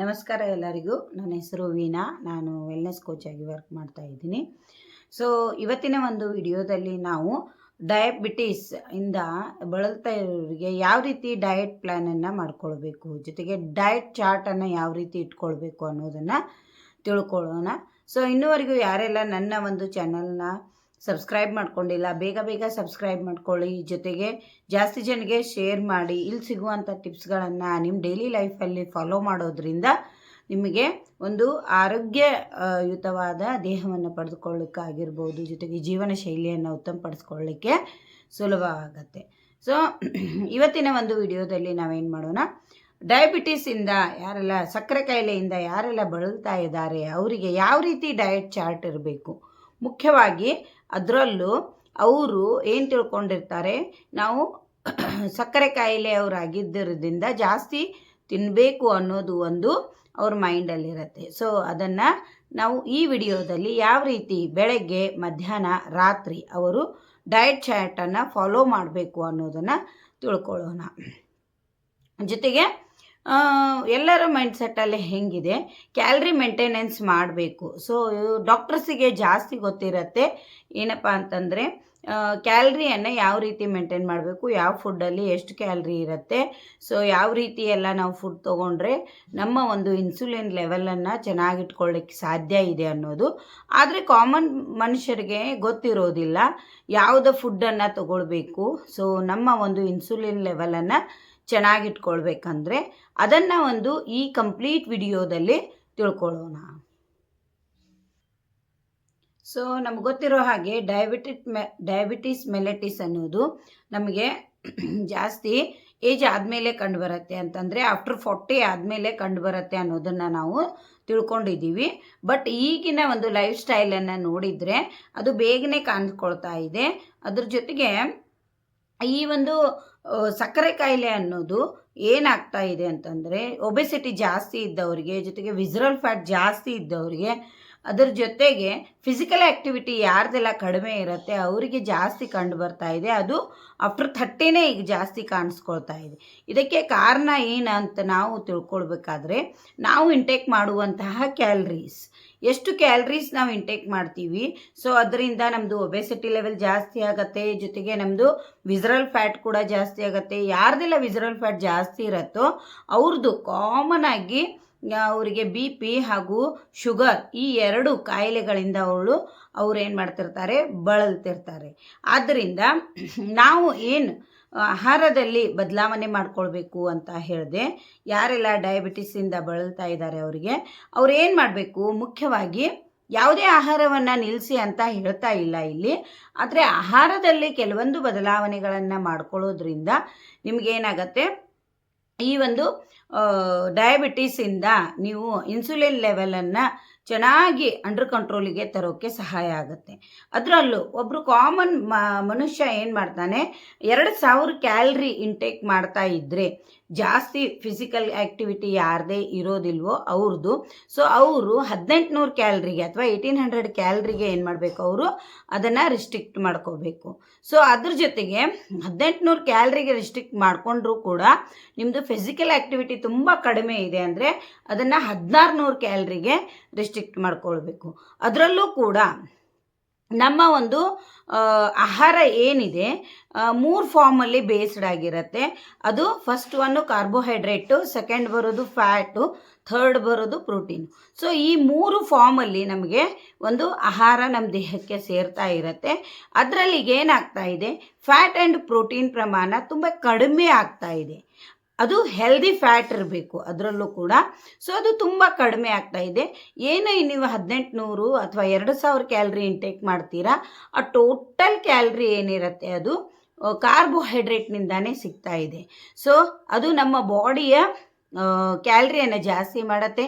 ನಮಸ್ಕಾರ ಎಲ್ಲರಿಗೂ. ನನ್ನ ಹೆಸರು ವೀಣಾ. ನಾನು ವೆಲ್ನೆಸ್ ಕೋಚ್ ಆಗಿ ವರ್ಕ್ ಮಾಡ್ತಾ ಇದ್ದೀನಿ. ಸೊ ಇವತ್ತಿನ ಒಂದು ವಿಡಿಯೋದಲ್ಲಿ ನಾವು ಡಯಾಬಿಟೀಸ್ ಇಂದ ಬಳಲ್ತಾ ಇರೋರಿಗೆ ಯಾವ ರೀತಿ ಡಯಟ್ ಪ್ಲ್ಯಾನನ್ನು ಮಾಡ್ಕೊಳ್ಬೇಕು, ಜೊತೆಗೆ ಡಯಟ್ ಚಾರ್ಟನ್ನು ಯಾವ ರೀತಿ ಇಟ್ಕೊಳ್ಬೇಕು ಅನ್ನೋದನ್ನು ತಿಳ್ಕೊಳ್ಳೋಣ. ಸೊ ಇನ್ನುವರೆಗೂ ಯಾರೆಲ್ಲ ನನ್ನ ಒಂದು ಚಾನಲ್ನ ಸಬ್ಸ್ಕ್ರೈಬ್ ಮಾಡ್ಕೊಂಡಿಲ್ಲ, ಬೇಗ ಬೇಗ ಸಬ್ಸ್ಕ್ರೈಬ್ ಮಾಡ್ಕೊಳ್ಳಿ. ಜೊತೆಗೆ ಜಾಸ್ತಿ ಜನಗೆ ಶೇರ್ ಮಾಡಿ ಇಲ್ಲಿ ಸಿಗುವಂಥ ಟಿಪ್ಸ್ಗಳನ್ನು ನಿಮ್ಮ ಡೈಲಿ ಲೈಫಲ್ಲಿ ಫಾಲೋ ಮಾಡೋದ್ರಿಂದ ನಿಮಗೆ ಒಂದು ಆರೋಗ್ಯಯುತವಾದ ದೇಹವನ್ನು ಪಡೆದುಕೊಳ್ಳಿಕ್ಕಾಗಿರ್ಬೋದು. ಜೊತೆಗೆ ಜೀವನ ಶೈಲಿಯನ್ನು ಉತ್ತಮಪಡಿಸ್ಕೊಳ್ಳಿಕ್ಕೆ ಸುಲಭ ಆಗುತ್ತೆ ಸೊ ಇವತ್ತಿನ ಒಂದು ವಿಡಿಯೋದಲ್ಲಿ ನಾವೇನು ಮಾಡೋಣ? ಡಯಾಬಿಟೀಸಿಂದ ಯಾರೆಲ್ಲ, ಸಕ್ಕರೆ ಕಾಯಿಲೆಯಿಂದ ಯಾರೆಲ್ಲ ಬಳಲ್ತಾ ಇದ್ದಾರೆ, ಅವರಿಗೆ ಯಾವ ರೀತಿ ಡಯಟ್ ಚಾರ್ಟ್ ಇರಬೇಕು? ಮುಖ್ಯವಾಗಿ ಅದರಲ್ಲೂ ಅವರು ಏನು ತಿಳ್ಕೊಂಡಿರ್ತಾರೆ, ನಾವು ಸಕ್ಕರೆ ಕಾಯಿಲೆ ಅವರಾಗಿದ್ದರಿಂದ ಜಾಸ್ತಿ ತಿನ್ನಬೇಕು ಅನ್ನೋದು ಒಂದು ಅವ್ರ ಮೈಂಡಲ್ಲಿರುತ್ತೆ. ಸೊ ಅದನ್ನು ನಾವು ಈ ವಿಡಿಯೋದಲ್ಲಿ ಯಾವ ರೀತಿ ಬೆಳಗ್ಗೆ, ಮಧ್ಯಾಹ್ನ, ರಾತ್ರಿ ಅವರು ಡಯಟ್ ಚಾರ್ಟನ್ನು ಫಾಲೋ ಮಾಡಬೇಕು ಅನ್ನೋದನ್ನು ತಿಳ್ಕೊಳ್ಳೋಣ. ಜೊತೆಗೆ ಎಲ್ಲರ ಮೈಂಡ್ಸೆಟ್ಟಲ್ಲಿ ಹೆಂಗಿದೆ? ಕ್ಯಾಲ್ರಿ ಮೇಂಟೆನೆನ್ಸ್ ಮಾಡಬೇಕು. ಸೊ ಡಾಕ್ಟರ್ಸಿಗೆ ಜಾಸ್ತಿ ಗೊತ್ತಿರತ್ತೆ. ಏನಪ್ಪ ಅಂತಂದರೆ ಕ್ಯಾಲ್ರಿಯನ್ನು ಯಾವ ರೀತಿ ಮೇಂಟೈನ್ ಮಾಡಬೇಕು? ಯಾವ ಫುಡ್ಡಲ್ಲಿ ಎಷ್ಟು ಕ್ಯಾಲ್ರಿ ಇರುತ್ತೆ? ಸೊ ಯಾವ ರೀತಿ ಎಲ್ಲ ನಾವು ಫುಡ್ ತೊಗೊಂಡ್ರೆ ನಮ್ಮ ಒಂದು ಇನ್ಸುಲಿನ್ ಲೆವೆಲನ್ನು ಚೆನ್ನಾಗಿಟ್ಕೊಳ್ಳಿಕ್ಕೆ ಸಾಧ್ಯ ಇದೆ ಅನ್ನೋದು. ಆದರೆ ಕಾಮನ್ ಮನುಷ್ಯರಿಗೆ ಗೊತ್ತಿರೋದಿಲ್ಲ. ಯಾವುದೋ ಫುಡ್ಡನ್ನು ತಗೊಳ್ಬೇಕು? ಸೊ ನಮ್ಮ ಒಂದು ಇನ್ಸುಲಿನ್ ಲೆವೆಲನ್ನು ಚೆನ್ನಾಗಿಟ್ಕೊಳ್ಬೇಕಂದ್ರೆ ಅದನ್ನು ಒಂದು ಈ ಕಂಪ್ಲೀಟ್ ವಿಡಿಯೋದಲ್ಲಿ ತಿಳ್ಕೊಳ್ಳೋಣ. ಸೊ ನಮ್ಗೆ ಗೊತ್ತಿರೋ ಹಾಗೆ ಡಯಾಬಿಟಿಕ್ ಮೆ ಡಯಾಬಿಟಿಸ್ ಮೆಲೆಟಿಸ್ ಅನ್ನೋದು ನಮಗೆ ಜಾಸ್ತಿ ಏಜ್ ಆದಮೇಲೆ ಕಂಡುಬರುತ್ತೆ ಅಂತಂದರೆ ಆಫ್ಟರ್ ಫಾರ್ಟಿ ಆದಮೇಲೆ ಕಂಡುಬರುತ್ತೆ ಅನ್ನೋದನ್ನು ನಾವು ತಿಳ್ಕೊಂಡಿದ್ದೀವಿ. ಬಟ್ ಈಗಿನ ಒಂದು ಲೈಫ್ ಸ್ಟೈಲನ್ನು ನೋಡಿದರೆ ಅದು ಬೇಗನೆ ಕಾಣಿಸ್ಕೊಳ್ತಾ ಇದೆ. ಅದ್ರ ಜೊತೆಗೆ ಈ ಒಂದು ಸಕ್ಕರೆ ಕಾಯಿಲೆ ಅನ್ನೋದು ಏನಾಗ್ತಾ ಇದೆ ಅಂತಂದರೆ ಒಬೆಸಿಟಿ ಜಾಸ್ತಿ ಇದ್ದವರಿಗೆ, ಜೊತೆಗೆ ವಿಸ್ರಲ್ ಫ್ಯಾಟ್ ಜಾಸ್ತಿ ಇದ್ದವರಿಗೆ, ಅದರ ಜೊತೆಗೆ ಫಿಸಿಕಲ್ ಆ್ಯಕ್ಟಿವಿಟಿ ಯಾರ್ದೆಲ್ಲ ಕಡಿಮೆ ಇರುತ್ತೆ, ಅವರಿಗೆ ಜಾಸ್ತಿ ಕಂಡು ಬರ್ತಾ ಇದೆ. ಅದು ಆಫ್ಟರ್ ಥರ್ಟಿನೇ ಈಗ ಜಾಸ್ತಿ ಕಾಣಿಸ್ಕೊಳ್ತಾ ಇದೆ. ಇದಕ್ಕೆ ಕಾರಣ ಏನು ಅಂತ ನಾವು ತಿಳ್ಕೊಳ್ಬೇಕಾದ್ರೆ, ನಾವು ಇಂಟೇಕ್ ಮಾಡುವಂತಹ ಕ್ಯಾಲ್ರೀಸ್ ಎಷ್ಟು ಕ್ಯಾಲ್ರೀಸ್ ನಾವು ಇಂಟೇಕ್ ಮಾಡ್ತೀವಿ. ಸೊ ಅದರಿಂದ ನಮ್ಮದು ಒಬೆಸಿಟಿ ಲೆವೆಲ್ ಜಾಸ್ತಿ ಆಗುತ್ತೆ. ಜೊತೆಗೆ ನಮ್ಮದು ವಿಸ್ರಲ್ ಫ್ಯಾಟ್ ಕೂಡ ಜಾಸ್ತಿ ಆಗುತ್ತೆ. ಯಾರ್ದೆಲ್ಲ ವಿಸ್ರಲ್ ಫ್ಯಾಟ್ ಜಾಸ್ತಿ ಇರುತ್ತೋ ಅವ್ರದ್ದು ಕಾಮನ್ ಆಗಿ ಅವರಿಗೆ ಬಿ ಪಿ ಹಾಗೂ ಶುಗರ್ ಈ ಎರಡು ಕಾಯಿಲೆಗಳಿಂದ ಅವಳು, ಅವ್ರು ಏನು ಮಾಡ್ತಿರ್ತಾರೆ? ಬಳಲ್ತಿರ್ತಾರೆ. ಆದ್ದರಿಂದ, ನಾವು ಏನು ಆಹಾರದಲ್ಲಿ ಬದಲಾವಣೆ ಮಾಡ್ಕೊಳ್ಬೇಕು ಅಂತ ಹೇಳಿದೆ. ಯಾರೆಲ್ಲ ಡಯಾಬಿಟಿಸಿಂದ ಬಳಲ್ತಾ ಇದ್ದಾರೆ ಅವರಿಗೆ, ಅವ್ರು ಏನು ಮಾಡಬೇಕು? ಮುಖ್ಯವಾಗಿ ಯಾವುದೇ ಆಹಾರವನ್ನು ನಿಲ್ಲಿಸಿ ಅಂತ ಹೇಳ್ತಾ ಇಲ್ಲ ಇಲ್ಲಿ. ಆದರೆ ಆಹಾರದಲ್ಲಿ ಕೆಲವೊಂದು ಬದಲಾವಣೆಗಳನ್ನು ಮಾಡ್ಕೊಳ್ಳೋದ್ರಿಂದ ನಿಮಗೇನಾಗತ್ತೆ ಈ ಒಂದು ಡಯಾಬಿಟೀಸಿಂದ ನೀವು ಇನ್ಸುಲಿನ್ ಲೆವೆಲನ್ನು ಚೆನ್ನಾಗಿ ಅಂಡರ್ ಕಂಟ್ರೋಲಿಗೆ ತರೋಕ್ಕೆ ಸಹಾಯ ಆಗುತ್ತೆ. ಅದರಲ್ಲೂ ಒಬ್ಬರು ಕಾಮನ್ ಮನುಷ್ಯ ಏನು ಮಾಡ್ತಾನೆ, ಎರಡು ಸಾವಿರ ಕ್ಯಾಲ್ರಿ ಇಂಟೇಕ್ ಮಾಡ್ತಾ ಇದ್ದರೆ ಜಾಸ್ತಿ ಫಿಸಿಕಲ್ ಆ್ಯಕ್ಟಿವಿಟಿ ಯಾರದೇ ಇರೋದಿಲ್ವೋ ಅವ್ರದ್ದು ಸೊ ಅವರು ಹದಿನೆಂಟುನೂರು ಕ್ಯಾಲ್ರಿಗೆ ಅಥವಾ ಏಯ್ಟೀನ್ ಹಂಡ್ರೆಡ್ ಕ್ಯಾಲ್ರಿಗೆ ಏನು ಮಾಡಬೇಕು? ಅವರು ಅದನ್ನು ರಿಸ್ಟ್ರಿಕ್ಟ್ ಮಾಡ್ಕೋಬೇಕು. ಸೊ ಅದ್ರ ಜೊತೆಗೆ ಹದಿನೆಂಟುನೂರು ಕ್ಯಾಲ್ರಿಗೆ ರಿಸ್ಟ್ರಿಕ್ಟ್ ಮಾಡಿಕೊಂಡ್ರೂ ಕೂಡ ನಿಮ್ಮದು ಫಿಸಿಕಲ್ ಆ್ಯಕ್ಟಿವಿಟಿ ತುಂಬ ಕಡಿಮೆ ಇದೆ ಅಂದರೆ ಅದನ್ನು ಹದಿನಾರು ನೂರು ಕ್ಯಾಲ್ರಿಗೆ ರಿಸ್ಟ್ರಿಕ್ಟ್ ಮಾಡ್ಕೊಳ್ಬೇಕು. ಅದರಲ್ಲೂ ಕೂಡ ನಮ್ಮ ಒಂದು ಆಹಾರ ಏನಿದೆ ಮೂರು ಫಾರ್ಮಲ್ಲಿ ಬೇಸ್ಡ್ ಆಗಿರುತ್ತೆ. ಅದು ಫಸ್ಟ್ ಒನ್ನು ಕಾರ್ಬೋಹೈಡ್ರೇಟು ಸೆಕೆಂಡ್ ಬರೋದು ಫ್ಯಾಟು ಥರ್ಡ್ ಬರೋದು ಪ್ರೋಟೀನ್ ಸೊ ಈ ಮೂರು ಫಾರ್ಮಲ್ಲಿ ನಮಗೆ ಒಂದು ಆಹಾರ ನಮ್ಮ ದೇಹಕ್ಕೆ ಸೇರ್ತಾ ಇರುತ್ತೆ. ಅದರಲ್ಲಿ ಏನಾಗ್ತಾ ಇದೆ ಫ್ಯಾಟ್ ಆ್ಯಂಡ್ ಪ್ರೋಟೀನ್ ಪ್ರಮಾಣ ತುಂಬ ಕಡಿಮೆ ಆಗ್ತಾ ಇದೆ. ಅದು ಹೆಲ್ದಿ ಫ್ಯಾಟ್ ಇರಬೇಕು, ಅದರಲ್ಲೂ ಕೂಡ. ಸೊ ಅದು ತುಂಬ ಕಡಿಮೆ ಆಗ್ತಾ ಇದೆ. ಏನು ನೀವು ಹದಿನೆಂಟುನೂರು ಅಥವಾ ಎರಡು ಸಾವಿರ ಕ್ಯಾಲ್ರಿ ಇಂಟೇಕ್ ಮಾಡ್ತೀರಾ, ಆ ಟೋಟಲ್ ಕ್ಯಾಲ್ರಿ ಏನಿರುತ್ತೆ ಅದು ಕಾರ್ಬೋಹೈಡ್ರೇಟ್ನಿಂದಾನೇ ಸಿಗ್ತಾ ಇದೆ. ಸೊ ಅದು ನಮ್ಮ ಬಾಡಿಯ ಕ್ಯಾಲ್ರಿಯನ್ನು ಜಾಸ್ತಿ ಮಾಡುತ್ತೆ,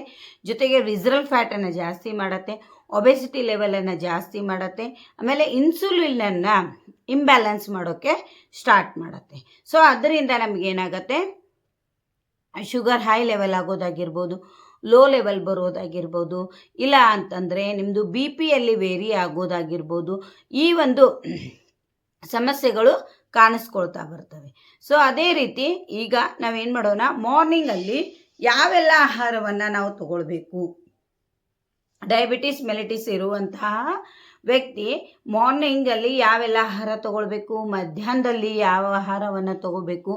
ಜೊತೆಗೆ ವಿಸ್ರಲ್ ಫ್ಯಾಟನ್ನು ಜಾಸ್ತಿ ಮಾಡುತ್ತೆ ಒಬೆಸಿಟಿ ಲೆವೆಲನ್ನು ಜಾಸ್ತಿ ಮಾಡುತ್ತೆ, ಆಮೇಲೆ ಇನ್ಸುಲಿನನ್ನು ಇಂಬ್ಯಾಲೆನ್ಸ್ ಮಾಡೋಕ್ಕೆ ಸ್ಟಾರ್ಟ್ ಮಾಡುತ್ತೆ. ಸೊ ಅದರಿಂದ ನಮಗೇನಾಗತ್ತೆ ಶುಗರ್ ಹೈ ಲೆವೆಲ್ ಆಗೋದಾಗಿರ್ಬೋದು, ಲೋ ಲೆವೆಲ್ ಬರೋದಾಗಿರ್ಬೋದು, ಇಲ್ಲ ಅಂತಂದರೆ ನಿಮ್ಮದು ಬಿ ಪಿಯಲ್ಲಿ ವೇರಿ ಆಗೋದಾಗಿರ್ಬೋದು, ಈ ಒಂದು ಸಮಸ್ಯೆಗಳು ಕಾಣಿಸ್ಕೊಳ್ತಾ ಬರ್ತವೆ. ಸೊ ಅದೇ ರೀತಿ ಈಗ ನಾವೇನು ಮಾಡೋಣ ಮಾರ್ನಿಂಗಲ್ಲಿ ಯಾವೆಲ್ಲ ಆಹಾರವನ್ನು ನಾವು ತಗೊಳ್ಬೇಕು? ಡಯಾಬಿಟಿಸ್ ಮೆಲಿಟಿಸ್ ಇರುವಂತಹ ವ್ಯಕ್ತಿ ಮಾರ್ನಿಂಗಲ್ಲಿ ಯಾವೆಲ್ಲ ಆಹಾರ ತಗೊಳ್ಬೇಕು, ಮಧ್ಯಾಹ್ನದಲ್ಲಿ ಯಾವ ಆಹಾರವನ್ನು ತಗೋಬೇಕು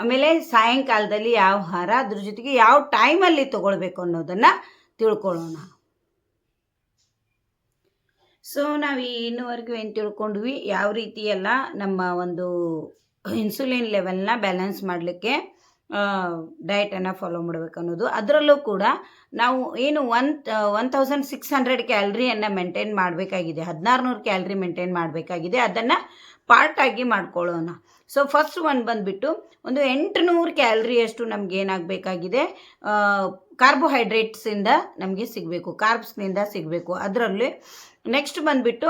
ಆಮೇಲೆ ಸಾಯಂಕಾಲದಲ್ಲಿ ಯಾವ ಆಹಾರ, ಅದ್ರ ಜೊತೆಗೆ ಯಾವ ಟೈಮಲ್ಲಿ ತಗೊಳ್ಬೇಕು ಅನ್ನೋದನ್ನು ತಿಳ್ಕೊಳ್ಳೋಣ. ಸೊ ನಾವು ಇನ್ನುವರೆಗೂ ಏನು ತಿಳ್ಕೊಂಡ್ವಿ, ಯಾವ ರೀತಿ ಎಲ್ಲ ನಮ್ಮ ಒಂದು ಇನ್ಸುಲಿನ್ ಲೆವೆಲ್ನ ಬ್ಯಾಲೆನ್ಸ್ ಮಾಡಲಿಕ್ಕೆ ಡಯಟನ್ನು ಫಾಲೋ ಮಾಡಬೇಕು ಅನ್ನೋದು. ಅದರಲ್ಲೂ ಕೂಡ ನಾವು ಏನು one one thousand six hundred ಕ್ಯಾಲ್ರಿಯನ್ನು maintain ಮಾಡಬೇಕಾಗಿದೆ. ಹದಿನಾರುನೂರು ಕ್ಯಾಲ್ರಿ ಮೇಂಟೈನ್ ಮಾಡಬೇಕಾಗಿದೆ. ಅದನ್ನು ಪಾರ್ಟಾಗಿ ಮಾಡ್ಕೊಳ್ಳೋಣ. ಸೊ ಫಸ್ಟ್ ಒನ್ ಬಂದುಬಿಟ್ಟು ಒಂದು ಎಂಟುನೂರು ಕ್ಯಾಲ್ರಿಯಷ್ಟು ನಮ್ಗೆ ಏನಾಗಬೇಕಾಗಿದೆ? ಕಾರ್ಬೋಹೈಡ್ರೇಟ್ಸಿಂದ ನಮಗೆ ಸಿಗಬೇಕು. ಕಾರ್ಬ್ಸ್ನಿಂದ ಸಿಗಬೇಕು. ಅದರಲ್ಲಿ ನೆಕ್ಸ್ಟ್ ಬಂದುಬಿಟ್ಟು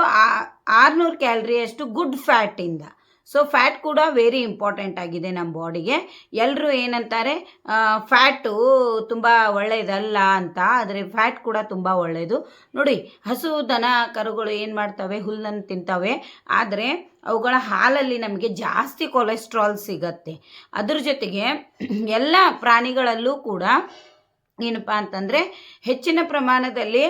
ಆರುನೂರು ಕ್ಯಾಲ್ರಿಯಷ್ಟು ಗುಡ್ ಫ್ಯಾಟಿಂದ ಸೊ ಫ್ಯಾಟ್ ಕೂಡ ವೆರಿ ಇಂಪಾರ್ಟೆಂಟ್ ಆಗಿದೆ ನಮ್ಮ ಬಾಡಿಗೆ ಎಲ್ಲರೂ ಏನಂತಾರೆ ಫ್ಯಾಟು ತುಂಬ ಒಳ್ಳೆಯದಲ್ಲ ಅಂತ, ಆದರೆ ಫ್ಯಾಟ್ ಕೂಡ ತುಂಬ ಒಳ್ಳೆಯದು ನೋಡಿ, ಹಸು, ದನ, ಕರುಗಳು ಏನು ಮಾಡ್ತವೆ? ಹುಲ್ಲನ್ನು ತಿಂತವೆ. ಆದರೆ ಅವುಗಳ ಹಾಲಲ್ಲಿ ನಮಗೆ ಜಾಸ್ತಿ ಕೊಲೆಸ್ಟ್ರಾಲ್ ಸಿಗತ್ತೆ. ಅದ್ರ ಜೊತೆಗೆ ಎಲ್ಲ ಪ್ರಾಣಿಗಳಲ್ಲೂ ಕೂಡ ಏನಪ್ಪ ಅಂತಂದರೆ ಹೆಚ್ಚಿನ ಪ್ರಮಾಣದಲ್ಲಿ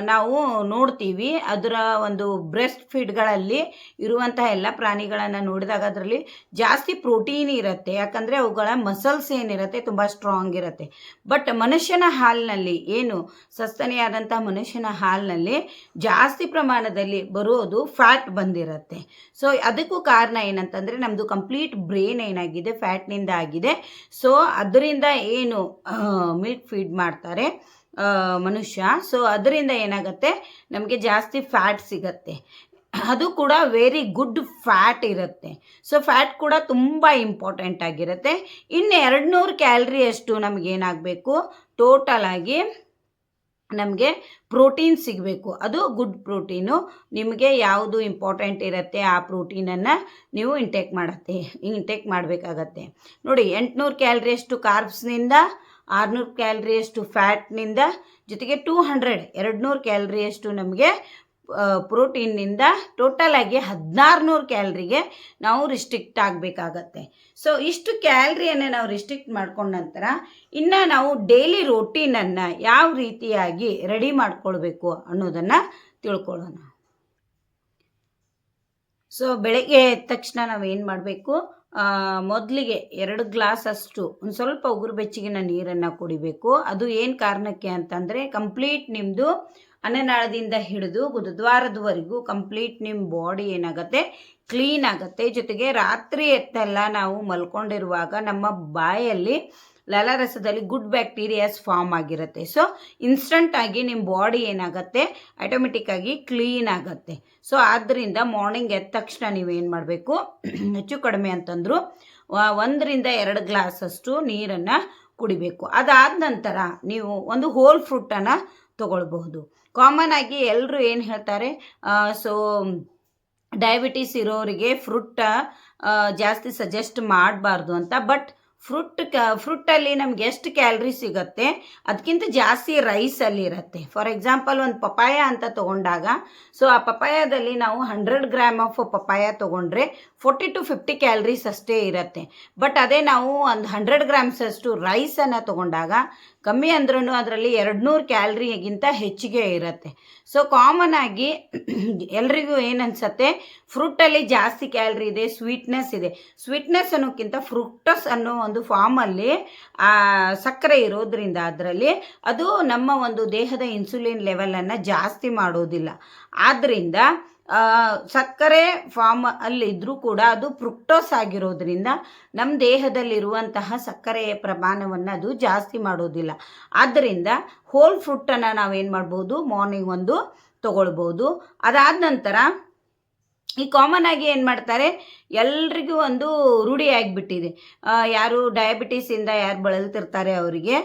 ನಾವು ನೋಡ್ತೀವಿ. ಅದರ ಒಂದು ಬ್ರೆಸ್ಟ್ ಫೀಡ್ಗಳಲ್ಲಿ ಇರುವಂತಹ ಎಲ್ಲ ಪ್ರಾಣಿಗಳನ್ನು ನೋಡಿದಾಗ ಅದರಲ್ಲಿ ಜಾಸ್ತಿ ಪ್ರೋಟೀನ್ ಇರುತ್ತೆ. ಯಾಕಂದರೆ ಅವುಗಳ ಮಸಲ್ಸ್ ಏನಿರುತ್ತೆ ತುಂಬ ಸ್ಟ್ರಾಂಗ್ ಇರುತ್ತೆ. ಬಟ್ ಮನುಷ್ಯನ ಹಾಲಿನಲ್ಲಿ ಏನು ಸಸ್ತನೆಯಾದಂಥ ಮನುಷ್ಯನ ಹಾಲಿನಲ್ಲಿ ಜಾಸ್ತಿ ಪ್ರಮಾಣದಲ್ಲಿ ಬರೋದು ಫ್ಯಾಟ್ ಬಂದಿರುತ್ತೆ. ಸೊ, ಅದಕ್ಕೂ ಕಾರಣ ಏನಂತಂದರೆ ನಮ್ಮದು ಕಂಪ್ಲೀಟ್ ಬ್ರೇನ್ ಏನಾಗಿದೆ, ಫ್ಯಾಟ್ನಿಂದ ಆಗಿದೆ. ಸೊ, ಅದರಿಂದ ಏನು ಮಿಲ್ಕ್ ಫೀಡ್ ಮಾಡ್ತಾರೆ. ಮನುಷ್ಯ. ಸೊ ಅದರಿಂದ ಏನಾಗುತ್ತೆ? ನಮಗೆ ಜಾಸ್ತಿ ಫ್ಯಾಟ್ ಸಿಗತ್ತೆ. ಅದು ಕೂಡ ವೆರಿ ಗುಡ್ ಫ್ಯಾಟ್ ಇರುತ್ತೆ. ಸೊ ಫ್ಯಾಟ್ ಕೂಡ ತುಂಬ ಇಂಪಾರ್ಟೆಂಟ್ ಆಗಿರುತ್ತೆ. ಇನ್ನು ಎರಡು ನೂರು ಕ್ಯಾಲ್ರಿಯಷ್ಟು ನಮಗೇನಾಗಬೇಕು ಟೋಟಲ್ ಆಗಿ ನಮಗೆ ಪ್ರೋಟೀನ್ ಸಿಗಬೇಕು. ಅದು ಗುಡ್ ಪ್ರೋಟೀನು ನಿಮಗೆ ಯಾವುದು ಇಂಪಾರ್ಟೆಂಟ್ ಇರುತ್ತೆ ಆ ಪ್ರೋಟೀನನ್ನು ನೀವು ಇಂಟೇಕ್ ಮಾಡತ್ತೆ. ಇಂಟೇಕ್ ಮಾಡಬೇಕಾಗತ್ತೆ. ನೋಡಿ, ಎಂಟುನೂರು ಕ್ಯಾಲ್ರಿಯಷ್ಟು ಕಾರ್ಬ್ಸ್ನಿಂದ ಆರುನೂರು ಕ್ಯಾಲ್ರಿಯಷ್ಟು ಫ್ಯಾಟ್ನಿಂದ ಜೊತೆಗೆ ಟೂ ಹಂಡ್ರೆಡ್ ಎರಡು ನೂರು ಕ್ಯಾಲ್ರಿಯಷ್ಟು ನಮಗೆ ಪ್ರೋಟೀನ್ನಿಂದ ಟೋಟಲ್ ಆಗಿ ಹದಿನಾರುನೂರು ಕ್ಯಾಲ್ರಿಗೆ ನಾವು ರಿಸ್ಟ್ರಿಕ್ಟ್ ಆಗಬೇಕಾಗತ್ತೆ. ಸೊ, ಇಷ್ಟು ಕ್ಯಾಲ್ರಿಯನ್ನು ನಾವು ರಿಸ್ಟ್ರಿಕ್ಟ್ ಮಾಡ್ಕೊಂಡ ನಂತರ ಇನ್ನು ನಾವು ಡೈಲಿ ರೋಟೀನನ್ನು ಯಾವ ರೀತಿಯಾಗಿ ರೆಡಿ ಮಾಡ್ಕೊಳ್ಬೇಕು ಅನ್ನೋದನ್ನು ತಿಳ್ಕೊಳ್ಳೋಣ. ಸೊ, ಬೆಳಗ್ಗೆ ಎದ್ದ ತಕ್ಷಣ ನಾವು ಏನು ಮಾಡಬೇಕು? ಮೊದಲಿಗೆ ಎರಡು ಗ್ಲಾಸ್ ಅಷ್ಟು ಒಂದು ಸ್ವಲ್ಪ ಉಗುರು ಬೆಚ್ಚಗಿನ ನೀರನ್ನು ಕುಡಿಬೇಕು. ಅದು ಏನು ಕಾರಣಕ್ಕೆ ಅಂತಂದರೆ ಕಂಪ್ಲೀಟ್ ನಿಮ್ಮದು ಅನ್ನನಾಳದಿಂದ ಹಿಡಿದು ಗುರುದ್ವಾರದವರೆಗೂ ಕಂಪ್ಲೀಟ್ ನಿಮ್ಮ ಬಾಡಿ ಏನಾಗುತ್ತೆ ಕ್ಲೀನ್ ಆಗುತ್ತೆ. ಜೊತೆಗೆ ರಾತ್ರಿ ಎತ್ತೆಲ್ಲ ನಾವು ಮಲ್ಕೊಂಡಿರುವಾಗ ನಮ್ಮ ಬಾಯಲ್ಲಿ ಲಲರಸದಲ್ಲಿ ಗುಡ್ ಬ್ಯಾಕ್ಟೀರಿಯಾಸ್ ಫಾರ್ಮ್ ಆಗಿರುತ್ತೆ. ಸೊ ಇನ್ಸ್ಟಂಟ್ ಆಗಿ ನಿಮ್ಮ ಬಾಡಿ ಏನಾಗುತ್ತೆ? ಆಟೋಮೆಟಿಕ್ ಆಗಿ ಕ್ಲೀನ್ ಆಗುತ್ತೆ. ಸೊ ಆದ್ದರಿಂದ ಮಾರ್ನಿಂಗ್ ಎದ್ದ ತಕ್ಷಣ ನೀವೇನು ಮಾಡಬೇಕು? ಹೆಚ್ಚು ಕಡಿಮೆ ಅಂತಂದ್ರು ಒಂದರಿಂದ ಎರಡು ಗ್ಲಾಸಷ್ಟು ನೀರನ್ನು ಕುಡಿಬೇಕು. ಅದಾದ ನಂತರ ನೀವು ಒಂದು ಹೋಲ್ ಫ್ರೂಟನ್ನು ತಗೊಳ್ಬಹುದು. ಕಾಮನ್ ಆಗಿ ಎಲ್ಲರೂ ಏನು ಹೇಳ್ತಾರೆ? ಸೊ ಡಯಾಬಿಟೀಸ್ ಇರೋರಿಗೆ ಫ್ರೂಟ ಜಾಸ್ತಿ ಸಜೆಸ್ಟ್ ಮಾಡಬಾರ್ದು ಅಂತ ಬಟ್ ಫ್ರೂಟ್ ಫ್ರೂಟಲ್ಲಿ ನಮ್ಗೆ ಎಷ್ಟು ಕ್ಯಾಲ್ರಿ ಸಿಗುತ್ತೆ? ಅದಕ್ಕಿಂತ ಜಾಸ್ತಿ ರೈಸಲ್ಲಿ ಇರುತ್ತೆ. ಫಾರ್ ಎಕ್ಸಾಂಪಲ್ ಒಂದು ಪಪಾಯ ಅಂತ ತೊಗೊಂಡಾಗ ಸೊ ಆ ಪಪಾಯದಲ್ಲಿ ನಾವು ಹಂಡ್ರೆಡ್ ಗ್ರಾಮ್ ಆಫ್ ಪಪಾಯ ತೊಗೊಂಡ್ರೆ ಫೋರ್ಟಿ ಟು ಫಿಫ್ಟಿ ಕ್ಯಾಲ್ರೀಸ್ ಅಷ್ಟೇ ಇರುತ್ತೆ. ಬಟ್ ಅದೇ ನಾವು ಒಂದು ಹಂಡ್ರೆಡ್ ಗ್ರಾಮ್ಸ್ ಅಷ್ಟು ರೈಸನ್ನು ತೊಗೊಂಡಾಗ ಕಮ್ಮಿ ಅಂದ್ರೂ ಅದರಲ್ಲಿ ಎರಡು ನೂರು ಕ್ಯಾಲ್ರಿಗಿಂತ ಹೆಚ್ಚಿಗೆ ಇರುತ್ತೆ. ಸೊ ಕಾಮನ್ ಆಗಿ ಎಲ್ರಿಗೂ ಏನು ಫ್ರೂಟ್ ಫ್ರೂಟಲ್ಲಿ ಜಾಸ್ತಿ ಕ್ಯಾಲ್ರಿ ಇದೆ, ಸ್ವೀಟ್ನೆಸ್ ಇದೆ. ಸ್ವೀಟ್ನೆಸ್ ಅನ್ನೋಕ್ಕಿಂತ ಫ್ರೂಕ್ಟಸ್ ಅನ್ನೋ ಒಂದು ಫಾರ್ಮಲ್ಲಿ ಸಕ್ಕರೆ ಇರೋದ್ರಿಂದ ಅದರಲ್ಲಿ ಅದು ನಮ್ಮ ಒಂದು ದೇಹದ ಇನ್ಸುಲಿನ್ ಲೆವೆಲನ್ನು ಜಾಸ್ತಿ ಮಾಡೋದಿಲ್ಲ. ಆದ್ದರಿಂದ ಸಕ್ಕರೆ ಫಾರ್ಮ್ ಅಲ್ಲಿ ಇದ್ದರೂ ಕೂಡ ಅದು ಫ್ರುಕ್ಟೋಸ್ ಆಗಿರೋದ್ರಿಂದ ನಮ್ಮ ದೇಹದಲ್ಲಿರುವಂತಹ ಸಕ್ಕರೆಯ ಪ್ರಮಾಣವನ್ನು ಅದು ಜಾಸ್ತಿ ಮಾಡೋದಿಲ್ಲ. ಆದ್ದರಿಂದ ಹೋಲ್ ಫ್ರೂಟನ್ನು ನಾವೇನು ಮಾಡ್ಬೋದು ಮಾರ್ನಿಂಗ್ ಒಂದು ತಗೊಳ್ಬೋದು. ಅದಾದ ನಂತರ ಈ ಕಾಮನ್ ಆಗಿ ಏನು ಮಾಡ್ತಾರೆ ಎಲ್ರಿಗೂ ಒಂದು ರೂಢಿ ಆಗಿಬಿಟ್ಟಿದೆ. ಯಾರು ಡಯಾಬಿಟೀಸಿಂದ ಯಾರು ಬಳಲ್ತಿರ್ತಾರೆ ಅವರಿಗೆ?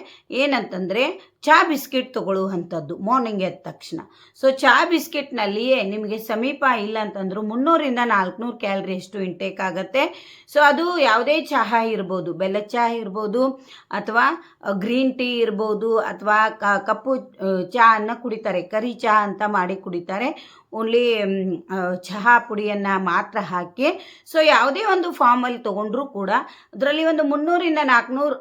ಏನಂತಂದರೆ ಚಾ ಬಿಸ್ಕೆಟ್ ತೊಗೊಳ್ಳುವಂಥದ್ದು ಮಾರ್ನಿಂಗ್ ಎದ್ದ ತಕ್ಷಣ. ಸೊ ಚಾ ಬಿಸ್ಕೆಟ್ನಲ್ಲಿಯೇ ನಿಮಗೆ ಸಮೀಪ ಇಲ್ಲ ಅಂತಂದ್ರು ಮುನ್ನೂರಿಂದ ನಾಲ್ಕುನೂರು ಕ್ಯಾಲ್ರಿ ಎಷ್ಟು ಇಂಟೇಕ್ ಆಗುತ್ತೆ. ಸೊ ಅದು ಯಾವುದೇ ಚಹಾ ಇರ್ಬೋದು, ಬೆಲ್ಲ ಚಹಾ ಇರ್ಬೋದು, ಅಥವಾ ಗ್ರೀನ್ ಟೀ ಇರ್ಬೋದು, ಅಥವಾ ಕಪ್ಪು ಚಹಾನ ಕುಡಿತಾರೆ, ಕರಿ ಚಹಾ ಅಂತ ಮಾಡಿ ಕುಡಿತಾರೆ. ಓನ್ಲಿ ಚಹಾ ಪುಡಿಯನ್ನು ಮಾತ್ರ ಹಾಕಿ. ಸೊ ಯಾವುದೇ ಒಂದು ಫಾರ್ಮಲ್ಲಿ ತೊಗೊಂಡ್ರೂ ಕೂಡ ಅದರಲ್ಲಿ ಒಂದು ಮುನ್ನೂರಿಂದ ನಾಲ್ಕುನೂರು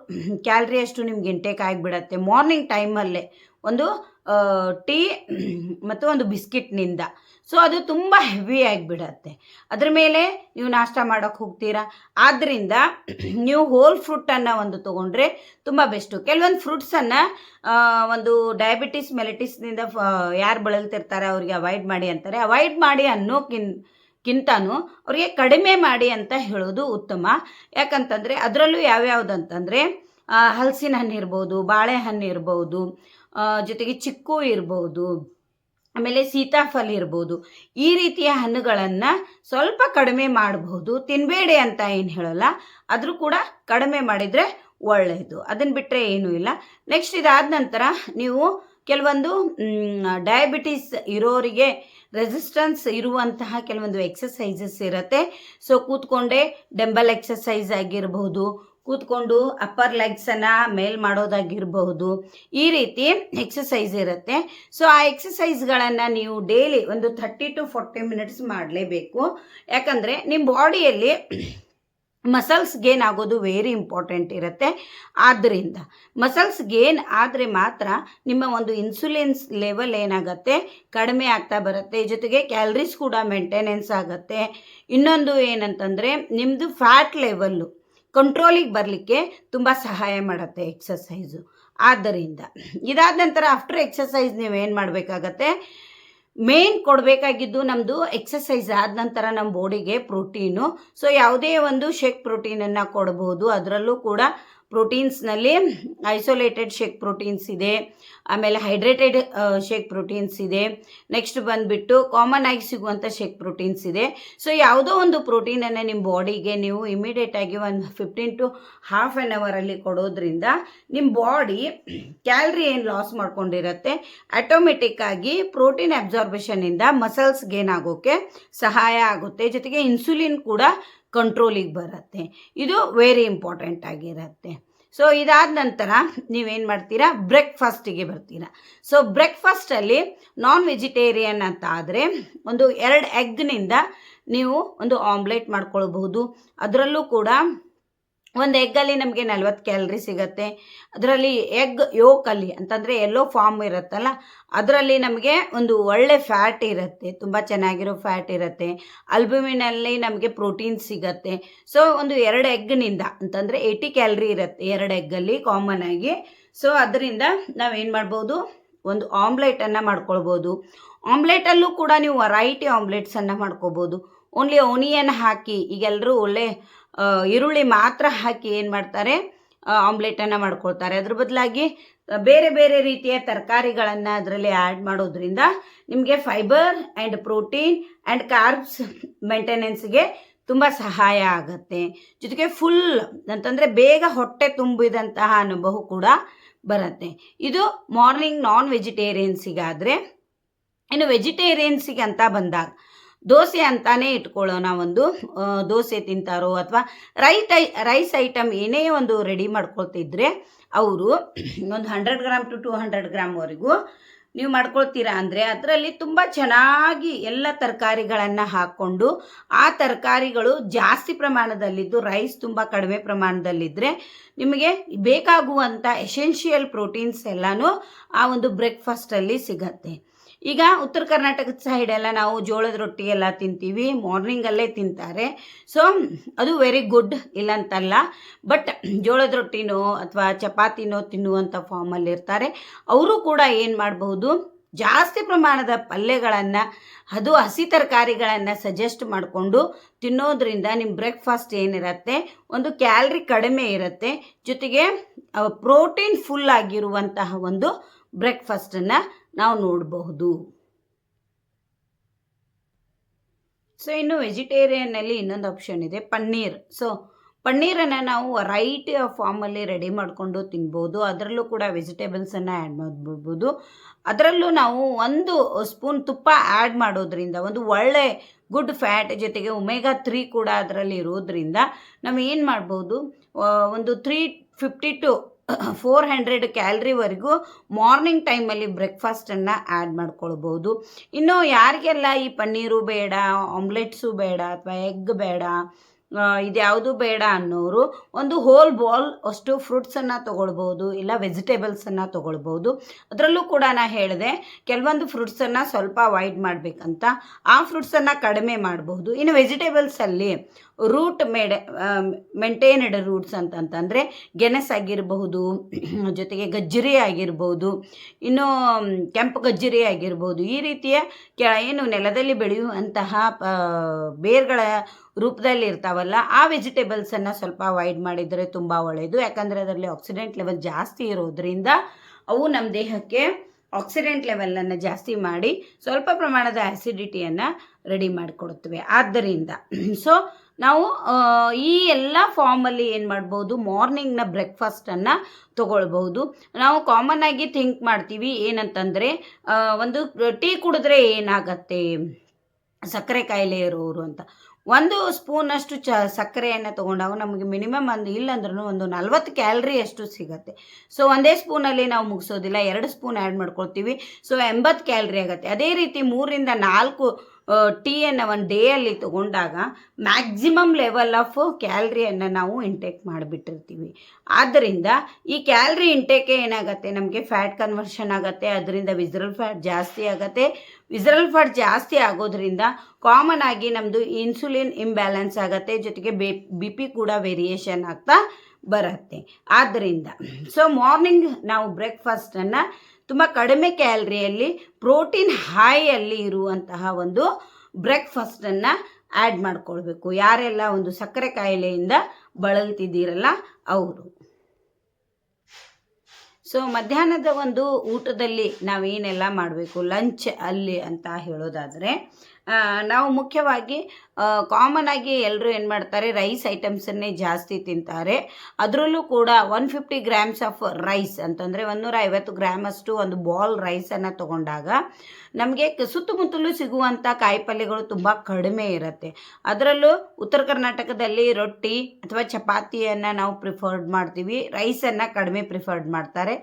ಕ್ಯಾಲ್ರಿ ಅಷ್ಟು ನಿಮ್ಗೆ ಇಂಟೇಕ್ ಆಗಿಬಿಡತ್ತೆ. ಮಾರ್ನಿಂಗ್ ಟೈಮಲ್ಲೇ ಒಂದು ಟೀ ಮತ್ತು ಒಂದು ಬಿಸ್ಕಿಟ್ನಿಂದ ಸೊ ಅದು ತುಂಬ ಹೆವಿ ಆಗಿಬಿಡತ್ತೆ. ಅದ್ರ ಮೇಲೆ ನೀವು ನಾಷ್ಟ ಮಾಡೋಕ್ಕೆ ಹೋಗ್ತೀರಾ? ಆದ್ದರಿಂದ ನೀವು ಹೋಲ್ ಫ್ರೂಟನ್ನು ಒಂದು ತೊಗೊಂಡ್ರೆ ತುಂಬ ಬೆಸ್ಟು ಕೆಲವೊಂದು ಫ್ರೂಟ್ಸನ್ನು ಒಂದು ಡಯಾಬಿಟಿಸ್ ಮೆಲಿಟಿಸ್ನಿಂದ ಯಾರು ಬಳಲ್ತಿರ್ತಾರೆ ಅವರಿಗೆ ಅವಾಯ್ಡ್ ಮಾಡಿ ಅಂತಾರೆ. ಅವಾಯ್ಡ್ ಮಾಡಿ ಅನ್ನೋಕ್ಕಿನ್ ಕಿಂತನೂ ಅವರಿಗೆ ಕಡಿಮೆ ಮಾಡಿ ಅಂತ ಹೇಳೋದು ಉತ್ತಮ. ಯಾಕಂತಂದರೆ ಅದರಲ್ಲೂ ಯಾವ್ಯಾವುದಂತಂದರೆ ಹಲಸಿನ ಹಣ್ಣು ಇರ್ಬೋದು, ಬಾಳೆಹಣ್ಣು ಇರ್ಬೋದು ಜೊತೆಗೆ ಚಿಕ್ಕು ಇರ್ಬೋದು, ಆಮೇಲೆ ಸೀತಾಫಲ ಇರ್ಬೋದು. ಈ ರೀತಿಯ ಹಣ್ಣುಗಳನ್ನು ಸ್ವಲ್ಪ ಕಡಿಮೆ ಮಾಡಬಹುದು ತಿನ್ನಬೇಡಿ ಅಂತ ಏನು ಹೇಳಲ್ಲ, ಆದರೂ ಕೂಡ ಕಡಿಮೆ ಮಾಡಿದರೆ ಒಳ್ಳೆಯದು ಅದನ್ನು ಬಿಟ್ಟರೆ ಏನೂ ಇಲ್ಲ. ನೆಕ್ಸ್ಟ್ ಇದಾದ ನಂತರ ನೀವು ಕೆಲವೊಂದು ಡಯಾಬಿಟಿಸ್ ಇರೋರಿಗೆ ರೆಸಿಸ್ಟೆನ್ಸ್ ಇರುವಂತಹ ಕೆಲವೊಂದು ಎಕ್ಸಸೈಸಸ್ ಇರುತ್ತೆ. ಸೊ ಕೂತ್ಕೊಂಡೇ ಡೆಂಬಲ್ ಎಕ್ಸಸೈಸ್ ಆಗಿರಬಹುದು, ಕೂತ್ಕೊಂಡು ಅಪ್ಪರ್ ಲೆಗ್ಸನ್ನು ಮೇಲ್ ಮಾಡೋದಾಗಿರಬಹುದು, ಈ ರೀತಿ ಎಕ್ಸಸೈಸ್ ಇರುತ್ತೆ. ಸೊ ಆ ಎಕ್ಸಸೈಸ್ಗಳನ್ನು ನೀವು ಡೈಲಿ ಒಂದು ಥರ್ಟಿ ಟು ಫೋರ್ಟಿ ಮಿನಿಟ್ಸ್ ಮಾಡಲೇಬೇಕು. ಯಾಕಂದರೆ ನಿಮ್ಮ ಬಾಡಿಯಲ್ಲಿ ಮಸಲ್ಸ್ ಗೇನ್ ಆಗೋದು ವೆರಿ ಇಂಪಾರ್ಟೆಂಟ್ ಇರುತ್ತೆ. ಆದ್ದರಿಂದ ಮಸಲ್ಸ್ ಗೇನ್ ಆದರೆ ಮಾತ್ರ ನಿಮ್ಮ ಒಂದು ಇನ್ಸುಲಿನ್ಸ್ ಲೆವೆಲ್ ಏನಾಗುತ್ತೆ? ಕಡಿಮೆ ಆಗ್ತಾ ಬರುತ್ತೆ. ಜೊತೆಗೆ ಕ್ಯಾಲ್ರೀಸ್ ಕೂಡ ಮೇಂಟೆನೆನ್ಸ್ ಆಗುತ್ತೆ. ಇನ್ನೊಂದು ಏನಂತಂದರೆ ನಿಮ್ಮದು ಫ್ಯಾಟ್ ಲೆವೆಲ್ಲು ಕಂಟ್ರೋಲಿಗೆ ಬರಲಿಕ್ಕೆ ತುಂಬ ಸಹಾಯ ಮಾಡುತ್ತೆ ಎಕ್ಸಸೈಸು ಆದ್ದರಿಂದ ಇದಾದ ನಂತರ ಆಫ್ಟರ್ ಎಕ್ಸಸೈಸ್ ನೀವೇನು ಮಾಡಬೇಕಾಗತ್ತೆ? ಮೇನ್ ಕೊಡಬೇಕಾಗಿದ್ದು ನಮ್ಮದು ಎಕ್ಸಸೈಸ್ ಆದ ನಂತರ ನಮ್ಮ ಬಾಡಿಗೆ ಪ್ರೋಟೀನು ಸೊ ಯಾವುದೇ ಒಂದು ಶೇಕ್ ಪ್ರೋಟೀನನ್ನು ಕೊಡ್ಬೋದು. ಅದರಲ್ಲೂ ಕೂಡ ಪ್ರೋಟೀನ್ಸ್ನಲ್ಲಿ ಐಸೋಲೇಟೆಡ್ ಶೇಕ್ ಪ್ರೋಟೀನ್ಸ್ ಇದೆ, ಆಮೇಲೆ ಹೈಡ್ರೇಟೆಡ್ ಶೇಕ್ ಪ್ರೋಟೀನ್ಸ್ ಇದೆ. ನೆಕ್ಸ್ಟ್ ಬಂದುಬಿಟ್ಟು ಕಾಮನ್ ಆಗಿ ಸಿಗುವಂಥ ಶೇಕ್ ಪ್ರೋಟೀನ್ಸ್ ಇದೆ. ಸೊ, ಯಾವುದೋ ಒಂದು ಪ್ರೋಟೀನನ್ನು ನಿಮ್ಮ ಬಾಡಿಗೆ ನೀವು ಇಮಿಡಿಯೇಟಾಗಿ ಒಂದು ಫಿಫ್ಟೀನ್ ಟು ಹಾಫ್ ಆ್ಯನ್ ಅವರಲ್ಲಿ ಕೊಡೋದ್ರಿಂದ ನಿಮ್ಮ ಬಾಡಿ ಕ್ಯಾಲ್ರಿ ಏನು ಲಾಸ್ ಮಾಡ್ಕೊಂಡಿರುತ್ತೆ ಆಟೋಮೆಟಿಕ್ಕಾಗಿ ಪ್ರೋಟೀನ್ ಅಬ್ಸಾರ್ಬೇಷನಿಂದ ಮಸಲ್ಸ್ ಗೇನ್ ಆಗೋಕ್ಕೆ ಸಹಾಯ ಆಗುತ್ತೆ. ಜೊತೆಗೆ ಇನ್ಸುಲಿನ್ ಕೂಡ ಕಂಟ್ರೋಲಿಗೆ ಬರುತ್ತೆ. ಇದು ವೆರಿ ಇಂಪಾರ್ಟೆಂಟ್ ಆಗಿರುತ್ತೆ. ಸೊ ಇದಾದ ನಂತರ ನೀವೇನು ಮಾಡ್ತೀರಾ? ಬ್ರೇಕ್ಫಾಸ್ಟಿಗೆ ಬರ್ತೀರಾ. ಸೊ ಬ್ರೇಕ್ಫಾಸ್ಟಲ್ಲಿ ನಾನ್ ವೆಜಿಟೇರಿಯನ್ ಅಂತ ಆದರೆ ಒಂದು ಎರಡು ಎಗ್ನಿಂದ ನೀವು ಒಂದು ಆಮ್ಲೆಟ್ ಮಾಡ್ಕೊಳ್ಬಹುದು. ಅದರಲ್ಲೂ ಕೂಡ ಒಂದು ಎಗ್ಗಲ್ಲಿ ನಮಗೆ ನಲ್ವತ್ತು ಕ್ಯಾಲ್ರಿ ಸಿಗುತ್ತೆ. ಅದರಲ್ಲಿ ಎಗ್ ಯೋಕಲ್ಲಿ ಅಂತಂದರೆ ಎಲ್ಲೋ ಫಾರ್ಮ್ ಇರುತ್ತಲ್ಲ, ಅದರಲ್ಲಿ ನಮಗೆ ಒಂದು ಒಳ್ಳೆ ಫ್ಯಾಟ್ ಇರುತ್ತೆ, ತುಂಬ ಚೆನ್ನಾಗಿರೋ ಫ್ಯಾಟ್ ಇರುತ್ತೆ. ಅಲ್ಬುಮಿನಲ್ಲಿ ನಮಗೆ ಪ್ರೋಟೀನ್ ಸಿಗತ್ತೆ. ಸೊ ಒಂದು ಎರಡು ಎಗ್ನಿಂದ ಅಂತಂದರೆ ಏಯ್ಟಿ ಕ್ಯಾಲ್ರಿ ಇರುತ್ತೆ ಎರಡು ಎಗ್ಗಲ್ಲಿ ಕಾಮನ್ ಆಗಿ. ಸೊ ಅದರಿಂದ ನಾವೇನು ಮಾಡ್ಬೋದು? ಒಂದು ಆಮ್ಲೆಟನ್ನು ಮಾಡ್ಕೊಳ್ಬೋದು. ಆಮ್ಲೆಟಲ್ಲೂ ಕೂಡ ನೀವು ವೆರೈಟಿ ಆಮ್ಲೆಟ್ಸನ್ನು ಮಾಡ್ಕೋಬೋದು. ಓನ್ಲಿ ಓನಿಯನ್ ಹಾಕಿ ಈಗೆಲ್ಲರೂ ಒಳ್ಳೆ ಈರುಳ್ಳಿ ಮಾತ್ರ ಹಾಕಿ ಏನು ಮಾಡ್ತಾರೆ? ಆಮ್ಲೆಟನ್ನು ಮಾಡ್ಕೊಳ್ತಾರೆ. ಅದ್ರ ಬದಲಾಗಿ ಬೇರೆ ಬೇರೆ ರೀತಿಯ ತರಕಾರಿಗಳನ್ನು ಅದರಲ್ಲಿ ಆ್ಯಡ್ ಮಾಡೋದ್ರಿಂದ ನಿಮಗೆ fibre and protein and carbs ಮೇಂಟೆನೆನ್ಸ್ಗೆ ತುಂಬ ಸಹಾಯ ಆಗುತ್ತೆ. ಜೊತೆಗೆ ಫುಲ್ ಅಂತಂದರೆ ಬೇಗ ಹೊಟ್ಟೆ ತುಂಬಿದಂತಹ ಅನುಭವ ಕೂಡ ಬರುತ್ತೆ. ಇದು ಮಾರ್ನಿಂಗ್ ನಾನ್ ವೆಜಿಟೇರಿಯನ್ಸಿಗಾದರೆ ಇನ್ನು ವೆಜಿಟೇರಿಯನ್ಸಿಗೆ ಅಂತ ಬಂದಾಗ ದೋಸೆ ಅಂತಾನೆ ಇಟ್ಕೊಳ್ಳೋಣ ಒಂದು ದೋಸೆ ತಿಂತಾರೋ ಅಥವಾ ರೈಟ್ ಐ, ರೈಸ್ ಐಟಮ್ ಏನೇ ಒಂದು ರೆಡಿ ಮಾಡ್ಕೊಳ್ತಿದ್ರೆ ಅವರು ಒಂದು hundred gram to two hundred ಗ್ರಾಮ್ವರೆಗೂ ನೀವು ಮಾಡ್ಕೊಳ್ತೀರಾ ಅಂದರೆ ಅದರಲ್ಲಿ ತುಂಬ ಚೆನ್ನಾಗಿ ಎಲ್ಲ ತರಕಾರಿಗಳನ್ನು ಹಾಕ್ಕೊಂಡು ಆ ತರಕಾರಿಗಳು ಜಾಸ್ತಿ ಪ್ರಮಾಣದಲ್ಲಿದ್ದು ರೈಸ್ ತುಂಬ ಕಡಿಮೆ ಪ್ರಮಾಣದಲ್ಲಿದ್ದರೆ ನಿಮಗೆ ಬೇಕಾಗುವಂಥ ಎಸೆನ್ಷಿಯಲ್ ಪ್ರೋಟೀನ್ಸ್ ಎಲ್ಲನೂ ಆ ಒಂದು ಬ್ರೇಕ್ಫಾಸ್ಟಲ್ಲಿ ಸಿಗತ್ತೆ. ಈಗ ಉತ್ತರ ಕರ್ನಾಟಕದ ಸೈಡ್ ಎಲ್ಲ ನಾವು ಜೋಳದ ರೊಟ್ಟಿ ಎಲ್ಲ ತಿಂತೀವಿ ಮಾರ್ನಿಂಗಲ್ಲೇ ತಿಂತಾರೆ. ಸೊ ಅದು ವೆರಿ ಗುಡ್ ಇಲ್ಲ ಅಂತಲ್ಲ ಬಟ್ ಜೋಳದ ರೊಟ್ಟಿನೋ ಅಥವಾ ಚಪಾತಿನೋ ತಿನ್ನುವಂಥ ಫಾರ್ಮಲ್ಲಿ ಇರ್ತಾರೆ. ಅವರು ಕೂಡ ಏನು ಮಾಡಬಹುದು, ಜಾಸ್ತಿ ಪ್ರಮಾಣದ ಪಲ್ಯಗಳನ್ನು, ಅದು ಹಸಿ ತರಕಾರಿಗಳನ್ನು ಸಜೆಸ್ಟ್ ಮಾಡಿಕೊಂಡು ತಿನ್ನೋದ್ರಿಂದ ನಿಮ್ಮ ಬ್ರೇಕ್ಫಾಸ್ಟ್ ಏನಿರುತ್ತೆ, ಒಂದು ಕ್ಯಾಲ್ರಿ ಕಡಿಮೆ ಇರುತ್ತೆ. ಜೊತೆಗೆ ಪ್ರೋಟೀನ್ ಫುಲ್ ಆಗಿರುವಂತಹ ಒಂದು ಬ್ರೇಕ್ಫಾಸ್ಟನ್ನು ನಾವು ನೋಡಬಹುದು. ಸೊ ಇನ್ನು ವೆಜಿಟೇರಿಯನ್ನಲ್ಲಿ ಇನ್ನೊಂದು ಆಪ್ಷನ್ ಇದೆ, ಪನ್ನೀರ್. ಸೊ ಪನ್ನೀರನ್ನು ನಾವು ವೆರೈಟಿ ಆಫ್ ಫಾರ್ಮಲ್ಲಿ ರೆಡಿ ಮಾಡಿಕೊಂಡು ತಿನ್ಬೋದು. ಅದರಲ್ಲೂ ಕೂಡ ವೆಜಿಟೇಬಲ್ಸನ್ನು ಆ್ಯಡ್ ಮಾಡ್ಬಿಡ್ಬೋದು ಅದರಲ್ಲೂ ನಾವು ಒಂದು ಸ್ಪೂನ್ ತುಪ್ಪ ಆ್ಯಡ್ ಮಾಡೋದ್ರಿಂದ, ಒಂದು ಒಳ್ಳೆ ಗುಡ್ ಫ್ಯಾಟ್ ಜೊತೆಗೆ ಒಮೆಗಾ ತ್ರೀ ಕೂಡ ಅದರಲ್ಲಿ ಇರೋದ್ರಿಂದ, ನಾವು ಏನು ಮಾಡ್ಬೋದು? ಒಂದು three fifty to four hundred ಕ್ಯಾಲ್ರಿವರೆಗೂ morning ಟೈಮಲ್ಲಿ ಬ್ರೇಕ್ಫಾಸ್ಟನ್ನು ಆ್ಯಡ್ ಮಾಡ್ಕೊಳ್ಬೋದು. ಇನ್ನು ಯಾರಿಗೆಲ್ಲ ಈ ಪನ್ನೀರು ಬೇಡ, ಆಮ್ಲೆಟ್ಸು ಬೇಡ ಅಥವಾ ಎಗ್ ಬೇಡ ಇದ್ಯಾವುದು ಬೇಡ ಅನ್ನೋರು ಒಂದು ಹೋಲ್ ಬಾಲ್ ಅಷ್ಟು ಫ್ರೂಟ್ಸನ್ನು ತೊಗೊಳ್ಬೋದು, ಇಲ್ಲ ವೆಜಿಟೇಬಲ್ಸನ್ನು ತೊಗೊಳ್ಬೋದು. ಅದರಲ್ಲೂ ಕೂಡ ನಾನು ಹೇಳಿದೆ, ಕೆಲವೊಂದು ಫ್ರೂಟ್ಸನ್ನು ಸ್ವಲ್ಪ ಅವಾಯ್ಡ್ ಮಾಡಬೇಕಂತ, ಆ ಫ್ರೂಟ್ಸನ್ನು ಕಡಿಮೆ ಮಾಡಬಹುದು ಇನ್ನು ವೆಜಿಟೇಬಲ್ಸಲ್ಲಿ ರೂಟ್ ಮೇಡ ಮೇಂಟೈನ್ಡ್ ರೂಟ್ಸ್ ಅಂತಂತಂದರೆ ಗೆಣಸ್ ಆಗಿರಬಹುದು, ಜೊತೆಗೆ ಗಜ್ಜರಿ ಆಗಿರ್ಬೋದು ಇನ್ನು ಕೆಂಪು ಗಜ್ಜರಿ ಆಗಿರ್ಬೋದು ಈ ರೀತಿಯ ಕೆ ಏನು ನೆಲದಲ್ಲಿ ಬೆಳೆಯುವಂತಹ ಪ ಬೇರ್ಗಳ ರೂಪದಲ್ಲಿ ಇರ್ತಾವಲ್ಲ, ಆ ವೆಜಿಟೇಬಲ್ಸನ್ನು ಸ್ವಲ್ಪ ಅವಾಯ್ಡ್ ಮಾಡಿದರೆ ತುಂಬ ಒಳ್ಳೆಯದು ಯಾಕಂದರೆ ಅದರಲ್ಲಿ ಆಕ್ಸಿಡೆಂಟ್ ಲೆವೆಲ್ ಜಾಸ್ತಿ ಇರೋದ್ರಿಂದ ಅವು ನಮ್ಮ ದೇಹಕ್ಕೆ ಆಕ್ಸಿಡೆಂಟ್ ಲೆವೆಲನ್ನು ಜಾಸ್ತಿ ಮಾಡಿ ಸ್ವಲ್ಪ ಪ್ರಮಾಣದ ಆ್ಯಸಿಡಿಟಿಯನ್ನು ರೆಡಿ ಮಾಡಿಕೊಡುತ್ತವೆ. ಆದ್ದರಿಂದ ಸೊ ನಾವು ಈ ಎಲ್ಲ ಫಾರ್ಮಲ್ಲಿ ಏನು ಮಾಡ್ಬೋದು? ಮಾರ್ನಿಂಗ್ನ ಬ್ರೇಕ್ಫಾಸ್ಟನ್ನು ತೊಗೊಳ್ಬಹುದು ನಾವು ಕಾಮನ್ ಆಗಿ ಥಿಂಕ್ ಮಾಡ್ತೀವಿ. ಏನಂತಂದರೆ ಒಂದು ಟೀ ಕುಡಿದ್ರೆ ಏನಾಗತ್ತೆ? ಸಕ್ಕರೆ ಕಾಯಿಲೆ ಇರೋರು ಅಂತ. ಒಂದು ಸ್ಪೂನಷ್ಟು ಚ, ಸಕ್ಕರೆಯನ್ನು ತೊಗೊಂಡಾಗ ನಮಗೆ ಮಿನಿಮಮ್ ಒಂದು ಇಲ್ಲಂದ್ರೂ ಒಂದು ನಲ್ವತ್ತು ಕ್ಯಾಲ್ರಿ ಅಷ್ಟು ಸಿಗುತ್ತೆ. ಸೊ ಒಂದೇ ಸ್ಪೂನಲ್ಲಿ ನಾವು ಮುಗಿಸೋದಿಲ್ಲ. ಎರಡು ಸ್ಪೂನ್ ಆ್ಯಡ್ ಮಾಡ್ಕೊಳ್ತೀವಿ. ಸೊ ಎಂಬತ್ತು ಕ್ಯಾಲ್ರಿ ಆಗುತ್ತೆ. ಅದೇ ರೀತಿ ಮೂರಿಂದ ನಾಲ್ಕು ಟೀಯನ್ನು ಒಂದು ಡೇಯಲ್ಲಿ ತಗೊಂಡಾಗ ಮ್ಯಾಕ್ಸಿಮಮ್ ಲೆವೆಲ್ ಆಫ್ ಕ್ಯಾಲ್ರಿಯನ್ನು ನಾವು ಇಂಟೇಕ್ ಮಾಡಿಬಿಟ್ಟಿರ್ತೀವಿ. ಆದ್ದರಿಂದ ಈ ಕ್ಯಾಲ್ರಿ ಇಂಟೇಕೆ ಏನಾಗುತ್ತೆ? ನಮಗೆ ಫ್ಯಾಟ್ ಕನ್ವರ್ಷನ್ ಆಗುತ್ತೆ, ಅದರಿಂದ ವಿಸ್ರಲ್ ಫ್ಯಾಟ್ ಜಾಸ್ತಿ ಆಗುತ್ತೆ. ವಿಸ್ರಲ್ ಫ್ಯಾಟ್ ಜಾಸ್ತಿ ಆಗೋದ್ರಿಂದ ಕಾಮನ್ ಆಗಿ ನಮ್ಮದು ಇನ್ಸುಲಿನ್ ಇಂಬ್ಯಾಲೆನ್ಸ್ ಆಗುತ್ತೆ, ಜೊತೆಗೆ ಬೆ ಬಿ ಪಿ ಕೂಡ ವೇರಿಯೇಷನ್ ಆಗ್ತಾ ಬರುತ್ತೆ. ಆದ್ದರಿಂದ ಸೊ ಮಾರ್ನಿಂಗ್ ನಾವು ಬ್ರೇಕ್ಫಾಸ್ಟನ್ನು ತುಂಬ ಕಡಿಮೆ ಕ್ಯಾಲ್ರಿಯಲ್ಲಿ ಪ್ರೋಟೀನ್ ಹೈಯಲ್ಲಿ ಇರುವಂತಹ ಒಂದು ಬ್ರೇಕ್ಫಾಸ್ಟನ್ನು ಆ್ಯಡ್ ಮಾಡ್ಕೊಳ್ಬೇಕು. ಯಾರೆಲ್ಲ ಒಂದು ಸಕ್ಕರೆ ಕಾಯಿಲೆಯಿಂದ ಬಳಲ್ತಿದ್ದೀರಲ್ಲ ಅವರು. ಸೊ ಮಧ್ಯಾಹ್ನದ ಒಂದು ಊಟದಲ್ಲಿ ನಾವೇನೆಲ್ಲ ಮಾಡಬೇಕು? ಲಂಚ್ ಅಲ್ಲಿ ಅಂತ ಹೇಳೋದಾದರೆ ನಾವು ಮುಖ್ಯವಾಗಿ ಕಾಮನ್ ಆಗಿ ಎಲ್ಲರೂ ಏನು ಮಾಡ್ತಾರೆ ರೈಸ್ ಐಟಮ್ಸನ್ನೇ ಜಾಸ್ತಿ ತಿಂತಾರೆ. ಅದರಲ್ಲೂ ಕೂಡ one fifty grams of rice ಅಂತಂದರೆ ಒಂದೂರ ಐವತ್ತು ಗ್ರಾಮ್ ಅಷ್ಟು ಒಂದು ಬಾಲ್ ರೈಸನ್ನು ತಗೊಂಡಾಗ ನಮಗೆ ಸುತ್ತಮುತ್ತಲೂ ಸಿಗುವಂಥ ಕಾಯಿಪಲ್ಯಗಳು ತುಂಬ ಕಡಿಮೆ ಇರುತ್ತೆ. ಅದರಲ್ಲೂ ಉತ್ತರ ಕರ್ನಾಟಕದಲ್ಲಿ ರೊಟ್ಟಿ ಅಥವಾ ಚಪಾತಿಯನ್ನು ನಾವು ಪ್ರಿಫರ್ಡ್ ಮಾಡ್ತೀವಿ. ರೈಸನ್ನು ಕಡಿಮೆ ಪ್ರಿಫರ್ಡ್ ಮಾಡ್ತಾರೆ.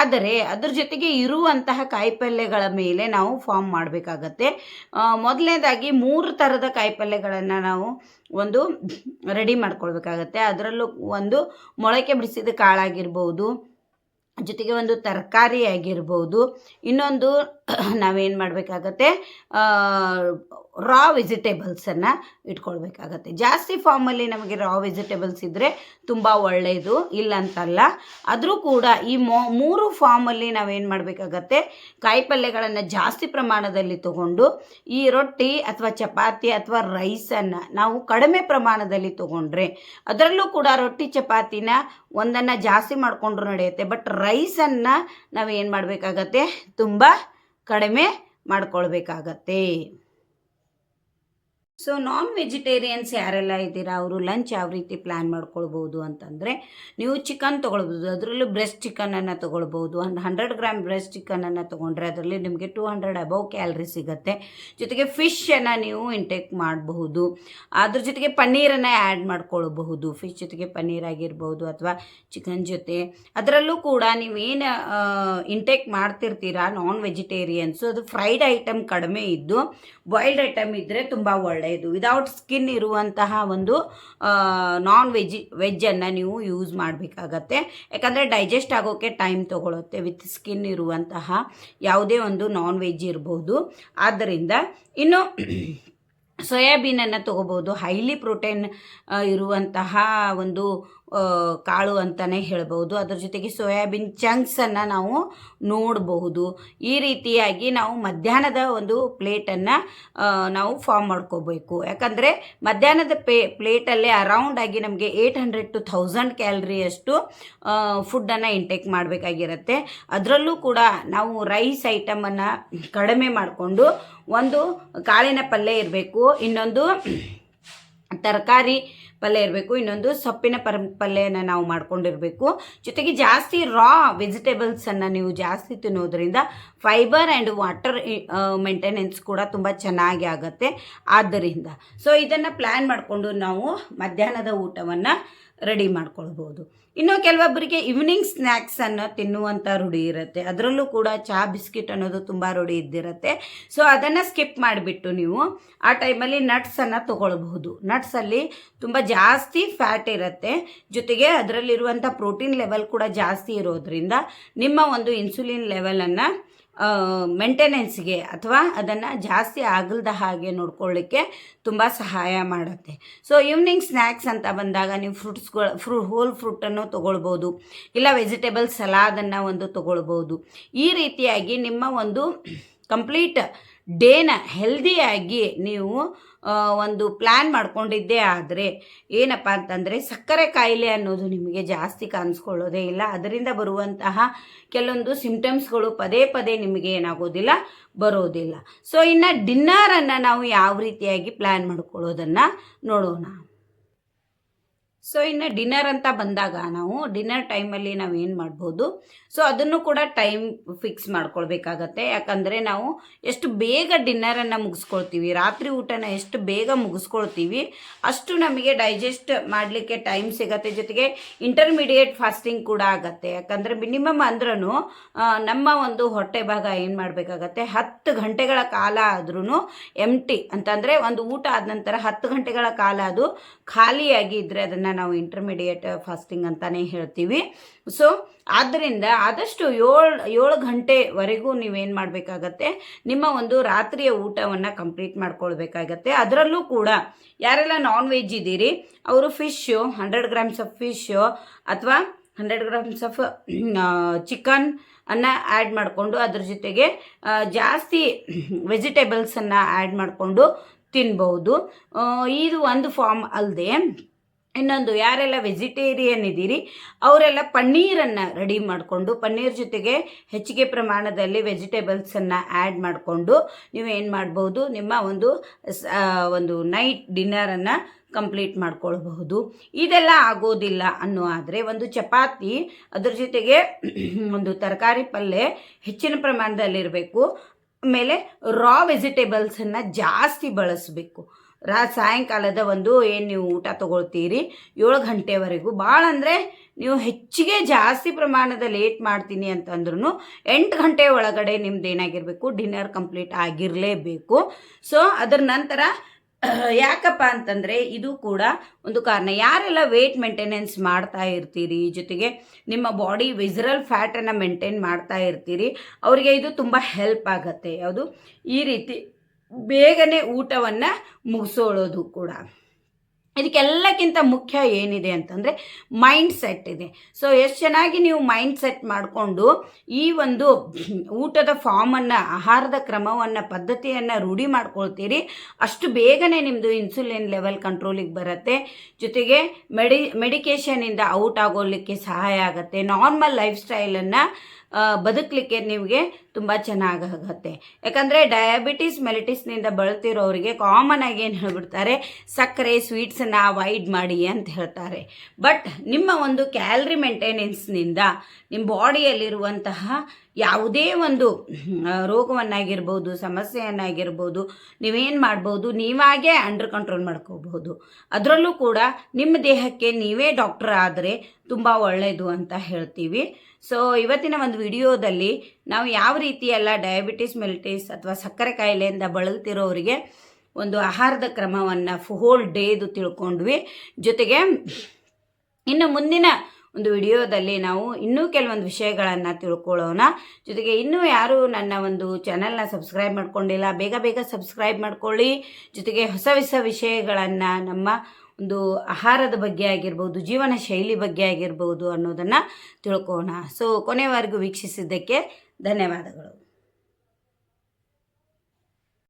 ಆದರೆ ಅದ್ರ ಜೊತೆಗೆ ಇರುವಂತಹ ಕಾಯಿಪಲ್ಯಗಳ ಮೇಲೆ ನಾವು ಫಾರ್ಮ್ ಮಾಡಬೇಕಾಗತ್ತೆ. ಮೊದಲನೇದಾಗಿ ಮೂರು ಥರದ ಕಾಯಿಪಲ್ಯಗಳನ್ನು ನಾವು ಒಂದು ರೆಡಿ ಮಾಡ್ಕೊಳ್ಬೇಕಾಗತ್ತೆ. ಅದರಲ್ಲೂ ಒಂದು ಮೊಳಕೆ ಬಿಡಿಸಿದ ಕಾಳಾಗಿರ್ಬೋದು, ಜೊತೆಗೆ ಒಂದು ತರಕಾರಿ ಆಗಿರ್ಬೋದು, ಇನ್ನೊಂದು ನಾವೇನು ಮಾಡಬೇಕಾಗತ್ತೆ? ರಾ ವೆಜಿಟೇಬಲ್ಸನ್ನು ಇಟ್ಕೊಳ್ಬೇಕಾಗತ್ತೆ. ಜಾಸ್ತಿ ಫಾರ್ಮಲ್ಲಿ ನಮಗೆ ರಾ ವೆಜಿಟೇಬಲ್ಸ್ ಇದ್ದರೆ ತುಂಬ ಒಳ್ಳೆಯದು ಇಲ್ಲ ಅಂತಲ್ಲ ಆದರೂ ಕೂಡ ಈ ಮೋ, ಮೂರು ಫಾರ್ಮಲ್ಲಿ ನಾವೇನು ಮಾಡಬೇಕಾಗತ್ತೆ? ಕಾಯಿಪಲ್ಯಗಳನ್ನು ಜಾಸ್ತಿ ಪ್ರಮಾಣದಲ್ಲಿ ತಗೊಂಡು, ಈ ರೊಟ್ಟಿ ಅಥವಾ ಚಪಾತಿ ಅಥವಾ ರೈಸನ್ನು ನಾವು ಕಡಿಮೆ ಪ್ರಮಾಣದಲ್ಲಿ ತಗೊಂಡ್ರೆ, ಅದರಲ್ಲೂ ಕೂಡ ರೊಟ್ಟಿ, ಚಪಾತಿನ ಒಂದನ್ನು ಜಾಸ್ತಿ ಮಾಡಿಕೊಂಡ್ರು ನಡೆಯುತ್ತೆ. ಬಟ್ ರೈಸನ್ನು ನಾವು ಏನು ಮಾಡಬೇಕಾಗತ್ತೆ? ತುಂಬ ಕಡಿಮೆ ಮಾಡ್ಕೊಳ್ಬೇಕಾಗತ್ತೆ. ಸೊ ನಾನ್ ವೆಜಿಟೇರಿಯನ್ಸ್ ಯಾರೆಲ್ಲ ಇದ್ದೀರಾ? ಅವರು ಲಂಚ್ ಯಾವ ರೀತಿ ಪ್ಲ್ಯಾನ್ ಮಾಡ್ಕೊಳ್ಬೋದು ಅಂತಂದರೆ, ನೀವು ಚಿಕನ್ ತೊಗೊಳ್ಬೋದು ಅದರಲ್ಲೂ ಬ್ರೆಸ್ಟ್ ಚಿಕನನ್ನು ತೊಗೊಳ್ಬೋದು ಒಂದು ಹಂಡ್ರೆಡ್ ಗ್ರಾಮ್ ಬ್ರೆಸ್ಟ್ ಚಿಕನನ್ನು ತೊಗೊಂಡ್ರೆ ಅದರಲ್ಲಿ ನಿಮಗೆ ಟೂ ಹಂಡ್ರೆಡ್ ಅಬೌವ್ ಕ್ಯಾಲ್ರಿ ಸಿಗುತ್ತೆ. ಜೊತೆಗೆ ಫಿಶನ್ನು ನೀವು ಇಂಟೇಕ್ ಮಾಡಬಹುದು. ಅದ್ರ ಜೊತೆಗೆ ಪನ್ನೀರನ್ನು ಆ್ಯಡ್ ಮಾಡ್ಕೊಳ್ಬಹುದು. ಫಿಶ್ ಜೊತೆಗೆ ಪನ್ನೀರ್ ಆಗಿರ್ಬೋದು ಅಥವಾ ಚಿಕನ್ ಜೊತೆ. ಅದರಲ್ಲೂ ಕೂಡ ನೀವೇನು ಇಂಟೇಕ್ ಮಾಡ್ತಿರ್ತೀರಾ ನಾನ್ ವೆಜಿಟೇರಿಯನ್ಸು ಅದು ಫ್ರೈಡ್ ಐಟಮ್ ಕಡಿಮೆ ಇದ್ದು ಬಾಯ್ಲ್ಡ್ ಐಟಮ್ ಇದ್ದರೆ ತುಂಬ ಒಳ್ಳೆಯದು. ವಿದೌಟ್ ಸ್ಕಿನ್ ಇರುವಂತಹ ಒಂದು ನಾನ್ ವೆಜ್ ವೆಜ್ಜನ್ನು ನೀವು ಯೂಸ್ ಮಾಡಬೇಕಾಗತ್ತೆ. ಯಾಕಂದರೆ ಡೈಜೆಸ್ಟ್ ಆಗೋಕ್ಕೆ ಟೈಮ್ ತೊಗೊಳುತ್ತೆ. ವಿತ್ ಸ್ಕಿನ್ ಇರುವಂತಹ ಯಾವುದೇ ಒಂದು ನಾನ್ ವೆಜ್ ಇರ್ಬೋದು. ಆದ್ದರಿಂದ ಇನ್ನು ಸೋಯಾಬೀನನ್ನು ತೊಗೋಬೋದು. ಹೈಲಿ ಪ್ರೋಟೀನ್ ಇರುವಂತಹ ಒಂದು ಕಾಳು ಅಂತಲೇ ಹೇಳ್ಬೋದು. ಅದ್ರ ಜೊತೆಗೆ ಸೋಯಾಬೀನ್ ಚಂಕ್ಸನ್ನು ನಾವು ನೋಡಬಹುದು. ಈ ರೀತಿಯಾಗಿ ನಾವು ಮಧ್ಯಾಹ್ನದ ಒಂದು ಪ್ಲೇಟನ್ನು ನಾವು ಫಾರ್ಮ್ ಮಾಡ್ಕೋಬೇಕು. ಯಾಕಂದರೆ ಮಧ್ಯಾಹ್ನದ ಪೇ ಪ್ಲೇಟಲ್ಲೇ ಅರೌಂಡಾಗಿ ನಮಗೆ ಏಯ್ಟ್ ಹಂಡ್ರೆಡ್ ಟು ಥೌಸಂಡ್ ಕ್ಯಾಲ್ರಿಯಷ್ಟು ಫುಡ್ಡನ್ನು ಇಂಟೇಕ್ ಮಾಡಬೇಕಾಗಿರುತ್ತೆ. ಅದರಲ್ಲೂ ಕೂಡ ನಾವು ರೈಸ್ ಐಟಮನ್ನು ಕಡಿಮೆ ಮಾಡಿಕೊಂಡು ಒಂದು ಕಾಳಿನ ಪಲ್ಯ ಇರಬೇಕು. ಇನ್ನೊಂದು ತರಕಾರಿ ಪಲ್ಯ ಇರಬೇಕು, ಇನ್ನೊಂದು ಸೊಪ್ಪಿನ ಪರ, ಪಲ್ಯನ ನಾವು ಮಾಡ್ಕೊಂಡಿರಬೇಕು. ಜೊತೆಗೆ ಜಾಸ್ತಿ ರಾ ವೆಜಿಟೇಬಲ್ಸನ್ನು ನೀವು ಜಾಸ್ತಿ ತಿನ್ನೋದ್ರಿಂದ ಫೈಬರ್ ಆ್ಯಂಡ್ ವಾಟರ್ ಮೇಂಟೆನೆನ್ಸ್ ಕೂಡ ತುಂಬ ಚೆನ್ನಾಗಿ ಆಗುತ್ತೆ. ಆದ್ದರಿಂದ ಸೊ ಇದನ್ನು ಪ್ಲ್ಯಾನ್ ಮಾಡಿಕೊಂಡು ನಾವು ಮಧ್ಯಾಹ್ನದ ಊಟವನ್ನು ರೆಡಿ ಮಾಡ್ಕೊಳ್ಬೋದು. ಇನ್ನು ಕೆಲವೊಬ್ಬರಿಗೆ ಈವ್ನಿಂಗ್ ಸ್ನ್ಯಾಕ್ಸನ್ನು ತಿನ್ನುವಂಥ ರೂಢಿ ಇರುತ್ತೆ. ಅದರಲ್ಲೂ ಕೂಡ ಚಹಾ ಬಿಸ್ಕಿಟ್ ಅನ್ನೋದು ತುಂಬ ರೂಢಿ ಇದ್ದಿರುತ್ತೆ. ಸೊ ಅದನ್ನು ಸ್ಕಿಪ್ ಮಾಡಿಬಿಟ್ಟು ನೀವು ಆ ಟೈಮಲ್ಲಿ ನಟ್ಸನ್ನು ತೊಗೊಳ್ಬಹುದು. ನಟ್ಸಲ್ಲಿ ತುಂಬ ಜಾಸ್ತಿ ಫ್ಯಾಟ್ ಇರುತ್ತೆ. ಜೊತೆಗೆ ಅದರಲ್ಲಿರುವಂಥ ಪ್ರೋಟೀನ್ ಲೆವೆಲ್ ಕೂಡ ಜಾಸ್ತಿ ಇರೋದ್ರಿಂದ ನಿಮ್ಮ ಒಂದು ಇನ್ಸುಲಿನ್ ಲೆವೆಲನ್ನು ಮೇಂಟೆನೆನ್ಸ್ಗೆ ಅಥವಾ ಅದನ್ನು ಜಾಸ್ತಿ ಆಗಲ್ದ ಹಾಗೆ ನೋಡ್ಕೊಳ್ಳಿಕ್ಕೆ ತುಂಬ ಸಹಾಯ ಮಾಡುತ್ತೆ. ಸೊ ಈವ್ನಿಂಗ್ ಸ್ನ್ಯಾಕ್ಸ್ ಅಂತ ಬಂದಾಗ ನೀವು ಫ್ರೂಟ್ಸ್ಗಳು ಫ್ರೂ ಹೋಲ್ ಫ್ರೂಟನ್ನು ತೊಗೊಳ್ಬೋದು. ಇಲ್ಲ ವೆಜಿಟೇಬಲ್ ಸಲಾದನ್ನು ಒಂದು ತೊಗೊಳ್ಬೋದು. ಈ ರೀತಿಯಾಗಿ ನಿಮ್ಮ ಒಂದು ಕಂಪ್ಲೀಟ್ ಡೇನ ಹೆಲ್ದಿಯಾಗಿ ನೀವು ಒಂದು ಪ್ಲ್ಯಾನ್ ಮಾಡ್ಕೊಂಡಿದ್ದೇ ಆದರೆ ಏನಪ್ಪ ಅಂತಂದರೆ ಸಕ್ಕರೆ ಕಾಯಿಲೆ ಅನ್ನೋದು ನಿಮಗೆ ಜಾಸ್ತಿ ಕಾಣಿಸ್ಕೊಳ್ಳೋದೇ ಇಲ್ಲ. ಅದರಿಂದ ಬರುವಂತಹ ಕೆಲವೊಂದು ಸಿಂಪ್ಟಮ್ಸ್ಗಳು ಪದೇ ಪದೇ ನಿಮಗೆ ಏನಾಗೋದಿಲ್ಲ, ಬರೋದಿಲ್ಲ. ಸೊ ಇನ್ನು ಡಿನ್ನರನ್ನು ನಾವು ಯಾವ ರೀತಿಯಾಗಿ ಪ್ಲ್ಯಾನ್ ಮಾಡ್ಕೊಳ್ಳೋದನ್ನು ನೋಡೋಣ. ಸೊ ಇನ್ನು ಡಿನ್ನರ್ ಅಂತ ಬಂದಾಗ ನಾವು ಡಿನ್ನರ್ ಟೈಮಲ್ಲಿ ನಾವು ಏನು ಮಾಡ್ಬೋದು? ಸೊ ಅದನ್ನು ಕೂಡ ಟೈಮ್ ಫಿಕ್ಸ್ ಮಾಡ್ಕೊಳ್ಬೇಕಾಗತ್ತೆ. ಯಾಕಂದರೆ ನಾವು ಎಷ್ಟು ಬೇಗ ಡಿನ್ನರನ್ನು ಮುಗಿಸ್ಕೊಳ್ತೀವಿ, ರಾತ್ರಿ ಊಟನ ಎಷ್ಟು ಬೇಗ ಮುಗಿಸ್ಕೊಳ್ತೀವಿ, ಅಷ್ಟು ನಮಗೆ ಡೈಜೆಸ್ಟ್ ಮಾಡಲಿಕ್ಕೆ ಟೈಮ್ ಸಿಗತ್ತೆ. ಜೊತೆಗೆ ಇಂಟರ್ಮೀಡಿಯೇಟ್ ಫಾಸ್ಟಿಂಗ್ ಕೂಡ ಆಗತ್ತೆ. ಯಾಕಂದರೆ ಮಿನಿಮಮ್ ಅಂದ್ರೂ ನಮ್ಮ ಒಂದು ಹೊಟ್ಟೆ ಭಾಗ ಏನು ಮಾಡಬೇಕಾಗತ್ತೆ? ಹತ್ತು ಗಂಟೆಗಳ ಕಾಲ ಆದ್ರೂ ಎಂಟಿ ಅಂತಂದರೆ ಒಂದು ಊಟ ಆದ ನಂತರ ಹತ್ತು ಗಂಟೆಗಳ ಕಾಲ ಅದು ಖಾಲಿಯಾಗಿ ಇದ್ದರೆ ಅದನ್ನು ನಾವು ಇಂಟರ್ಮೀಡಿಯೇಟ್ ಫಾಸ್ಟಿಂಗ್ ಅಂತಲೇ ಹೇಳ್ತೀವಿ. ಸೊ ಆದ್ದರಿಂದ ಆದಷ್ಟು ಏಳು ಏಳು ಗಂಟೆವರೆಗೂ ನೀವೇನು ಮಾಡಬೇಕಾಗತ್ತೆ? ನಿಮ್ಮ ಒಂದು ರಾತ್ರಿಯ ಊಟವನ್ನು ಕಂಪ್ಲೀಟ್ ಮಾಡ್ಕೊಳ್ಬೇಕಾಗತ್ತೆ. ಅದರಲ್ಲೂ ಕೂಡ ಯಾರೆಲ್ಲ ನಾನ್ ವೆಜ್ ಇದ್ದೀರಿ, ಅವರು fish hundred grams of fish ಅಥವಾ ಹಂಡ್ರೆಡ್ ಗ್ರಾಮ್ಸ್ ಆಫ್ ಚಿಕನ್ ಅನ್ನ ಆ್ಯಡ್ ಮಾಡಿಕೊಂಡು ಅದ್ರ ಜೊತೆಗೆ ಜಾಸ್ತಿ ವೆಜಿಟೇಬಲ್ಸನ್ನು ಆ್ಯಡ್ ಮಾಡಿಕೊಂಡು ತಿನ್ಬಹುದು ಇದು ಒಂದು ಫಾರ್ಮ್ ಅಲ್ಲದೆ ಇನ್ನೊಂದು, ಯಾರೆಲ್ಲ ವೆಜಿಟೇರಿಯನ್ ಇದ್ದೀರಿ, ಅವರೆಲ್ಲ ಪನ್ನೀರನ್ನು ರೆಡಿ ಮಾಡಿಕೊಂಡು, ಪನ್ನೀರ್ ಜೊತೆಗೆ ಹೆಚ್ಚಿಗೆ ಪ್ರಮಾಣದಲ್ಲಿ ವೆಜಿಟೇಬಲ್ಸನ್ನು ಆ್ಯಡ್ ಮಾಡಿಕೊಂಡು, ನೀವು ಏನು ಮಾಡ್ಬೋದು, ನಿಮ್ಮ ಒಂದು ಒಂದು ನೈಟ್ ಡಿನ್ನರನ್ನು ಕಂಪ್ಲೀಟ್ ಮಾಡ್ಕೊಳ್ಬಹುದು. ಇದೆಲ್ಲ ಆಗೋದಿಲ್ಲ ಅನ್ನೋ ಆದರೆ, ಒಂದು ಚಪಾತಿ, ಅದ್ರ ಜೊತೆಗೆ ಒಂದು ತರಕಾರಿ ಪಲ್ಯ ಹೆಚ್ಚಿನ ಪ್ರಮಾಣದಲ್ಲಿರಬೇಕು. ಆಮೇಲೆ ರಾ ವೆಜಿಟೇಬಲ್ಸನ್ನು ಜಾಸ್ತಿ ಬಳಸಬೇಕು. ರಾ ಸಾಯಂಕಾಲದ ಒಂದು ಏನು ನೀವು ಊಟ ತೊಗೊಳ್ತೀರಿ? ಏಳು ಗಂಟೆವರೆಗೂ. ಭಾಳ ಅಂದರೆ ನೀವು ಹೆಚ್ಚಿಗೆ ಜಾಸ್ತಿ ಪ್ರಮಾಣದ ಲೇಟ್ ಮಾಡ್ತೀನಿ ಅಂತಂದ್ರೂ ಎಂಟು ಗಂಟೆ ಒಳಗಡೆ ನಿಮ್ದು ಏನಾಗಿರಬೇಕು? Dinner complete ಆಗಿರಲೇಬೇಕು. ಸೊ, ಅದರ ನಂತರ ಯಾಕಪ್ಪ ಅಂತಂದರೆ ಇದು ಕೂಡ ಒಂದು ಕಾರಣ. ಯಾರೆಲ್ಲ ವೆಯ್ಟ್ ಮೇಂಟೆನೆನ್ಸ್ ಮಾಡ್ತಾ ಇರ್ತೀರಿ? ಜೊತೆಗೆ ನಿಮ್ಮ ಬಾಡಿ ವಿಸರಲ್ ಫ್ಯಾಟನ್ನು ಮೇಂಟೈನ್ ಮಾಡ್ತಾ ಇರ್ತೀರಿ? ಅವರಿಗೆ ಇದು ತುಂಬ ಹೆಲ್ಪ್ ಆಗುತ್ತೆ. ಯಾವುದು? ಈ ರೀತಿ ಬೇಗನೆ ಊಟವನ್ನು ಮುಗಿಸೋಳೋದು ಕೂಡ. ಇದಕ್ಕೆಲ್ಲಕ್ಕಿಂತ ಮುಖ್ಯ ಏನಿದೆ ಅಂತಂದರೆ ಮೈಂಡ್ ಸೆಟ್ ಇದೆ. ಸೊ ಎಷ್ಟು ಚೆನ್ನಾಗಿ ನೀವು ಮೈಂಡ್ ಸೆಟ್ ಮಾಡಿಕೊಂಡು ಈ ಒಂದು ಊಟದ ಫಾರ್ಮನ್ನು ಆಹಾರದ ಕ್ರಮವನ್ನು, ಪದ್ಧತಿಯನ್ನು ರೂಢಿ ಮಾಡ್ಕೊಳ್ತೀರಿ, ಅಷ್ಟು ಬೇಗನೆ ನಿಮ್ಮದು ಇನ್ಸುಲಿನ್ ಲೆವೆಲ್ ಕಂಟ್ರೋಲಿಗೆ ಬರುತ್ತೆ. ಜೊತೆಗೆ ಮೆಡಿ ಮೆಡಿಕೇಷನಿಂದ ಔಟ್ ಆಗೋಲಿಕ್ಕೆ ಸಹಾಯ ಆಗುತ್ತೆ. ನಾರ್ಮಲ್ ಲೈಫ್ ಸ್ಟೈಲನ್ನು ಬದುಕಲಿಕ್ಕೆ ನಿಮಗೆ ತುಂಬ ಚೆನ್ನಾಗಾಗುತ್ತೆ. ಯಾಕಂದರೆ ಡಯಾಬಿಟಿಸ್ ಮೆಲಿಟಿಸ್ನಿಂದ ಬಳಲ್ತಿರೋರಿಗೆ ಕಾಮನ್ ಆಗಿ ಏನು ಹೇಳ್ಬಿಡ್ತಾರೆ? ಸಕ್ಕರೆ ಸ್ವೀಟ್ಸನ್ನು ಅವಾಯ್ಡ್ ಮಾಡಿ ಅಂತ ಹೇಳ್ತಾರೆ. ಬಟ್ ನಿಮ್ಮ ಒಂದು ಕ್ಯಾಲ್ರಿ ಮೇಂಟೆನೆನ್ಸ್ನಿಂದ ನಿಮ್ಮ ಬಾಡಿಯಲ್ಲಿರುವಂತಹ ಯಾವುದೇ ಒಂದು ರೋಗವನ್ನಾಗಿರ್ಬೋದು, ಸಮಸ್ಯೆಯನ್ನಾಗಿರ್ಬೋದು, ನೀವೇನು ಮಾಡ್ಬೋದು, ನೀವಾಗೇ ಅಂಡರ್ ಕಂಟ್ರೋಲ್ ಮಾಡ್ಕೋಬಹುದು. ಅದರಲ್ಲೂ ಕೂಡ ನಿಮ್ಮ ದೇಹಕ್ಕೆ ನೀವೇ ಡಾಕ್ಟರ್ ಆದರೆ ತುಂಬ ಒಳ್ಳೆಯದು ಅಂತ ಹೇಳ್ತೀವಿ. ಸೊ ಇವತ್ತಿನ ಒಂದು ವಿಡಿಯೋದಲ್ಲಿ ನಾವು ಯಾವ ರೀತಿಯೆಲ್ಲ ಡಯಾಬಿಟಿಸ್ ಮೆಲಿಟಿಸ್ ಅಥವಾ ಸಕ್ಕರೆ ಕಾಯಿಲೆಯಿಂದ ಬಳಲ್ತಿರೋರಿಗೆ ಒಂದು ಆಹಾರದ ಕ್ರಮವನ್ನು ಹೋಲ್ ಡೇದು ತಿಳ್ಕೊಂಡ್ವಿ. ಜೊತೆಗೆ, ಇನ್ನು ಮುಂದಿನ ಒಂದು ವಿಡಿಯೋದಲ್ಲಿ ನಾವು ಇನ್ನೂ ಕೆಲವೊಂದು ವಿಷಯಗಳನ್ನು ತಿಳ್ಕೊಳ್ಳೋಣ. ಜೊತೆಗೆ ಇನ್ನೂ ಯಾರು ನನ್ನ ಒಂದು ಚಾನಲ್ನ ಸಬ್ಸ್ಕ್ರೈಬ್ ಮಾಡ್ಕೊಂಡಿಲ್ಲ, ಬೇಗ ಬೇಗ ಸಬ್ಸ್ಕ್ರೈಬ್ ಮಾಡ್ಕೊಳ್ಳಿ. ಜೊತೆಗೆ ಹೊಸ ಹೊಸ ವಿಷಯಗಳನ್ನು ನಮ್ಮ ಒಂದು ಆಹಾರದ ಬಗ್ಗೆ ಆಗಿರ್ಬೋದು, ಜೀವನ ಶೈಲಿ ಬಗ್ಗೆ ಆಗಿರ್ಬೋದು ಅನ್ನೋದನ್ನು ತಿಳ್ಕೋಣ ಸೊ ಕೊನೆವರೆಗೂ ವೀಕ್ಷಿಸಿದ್ದಕ್ಕೆ ಧನ್ಯವಾದಗಳು.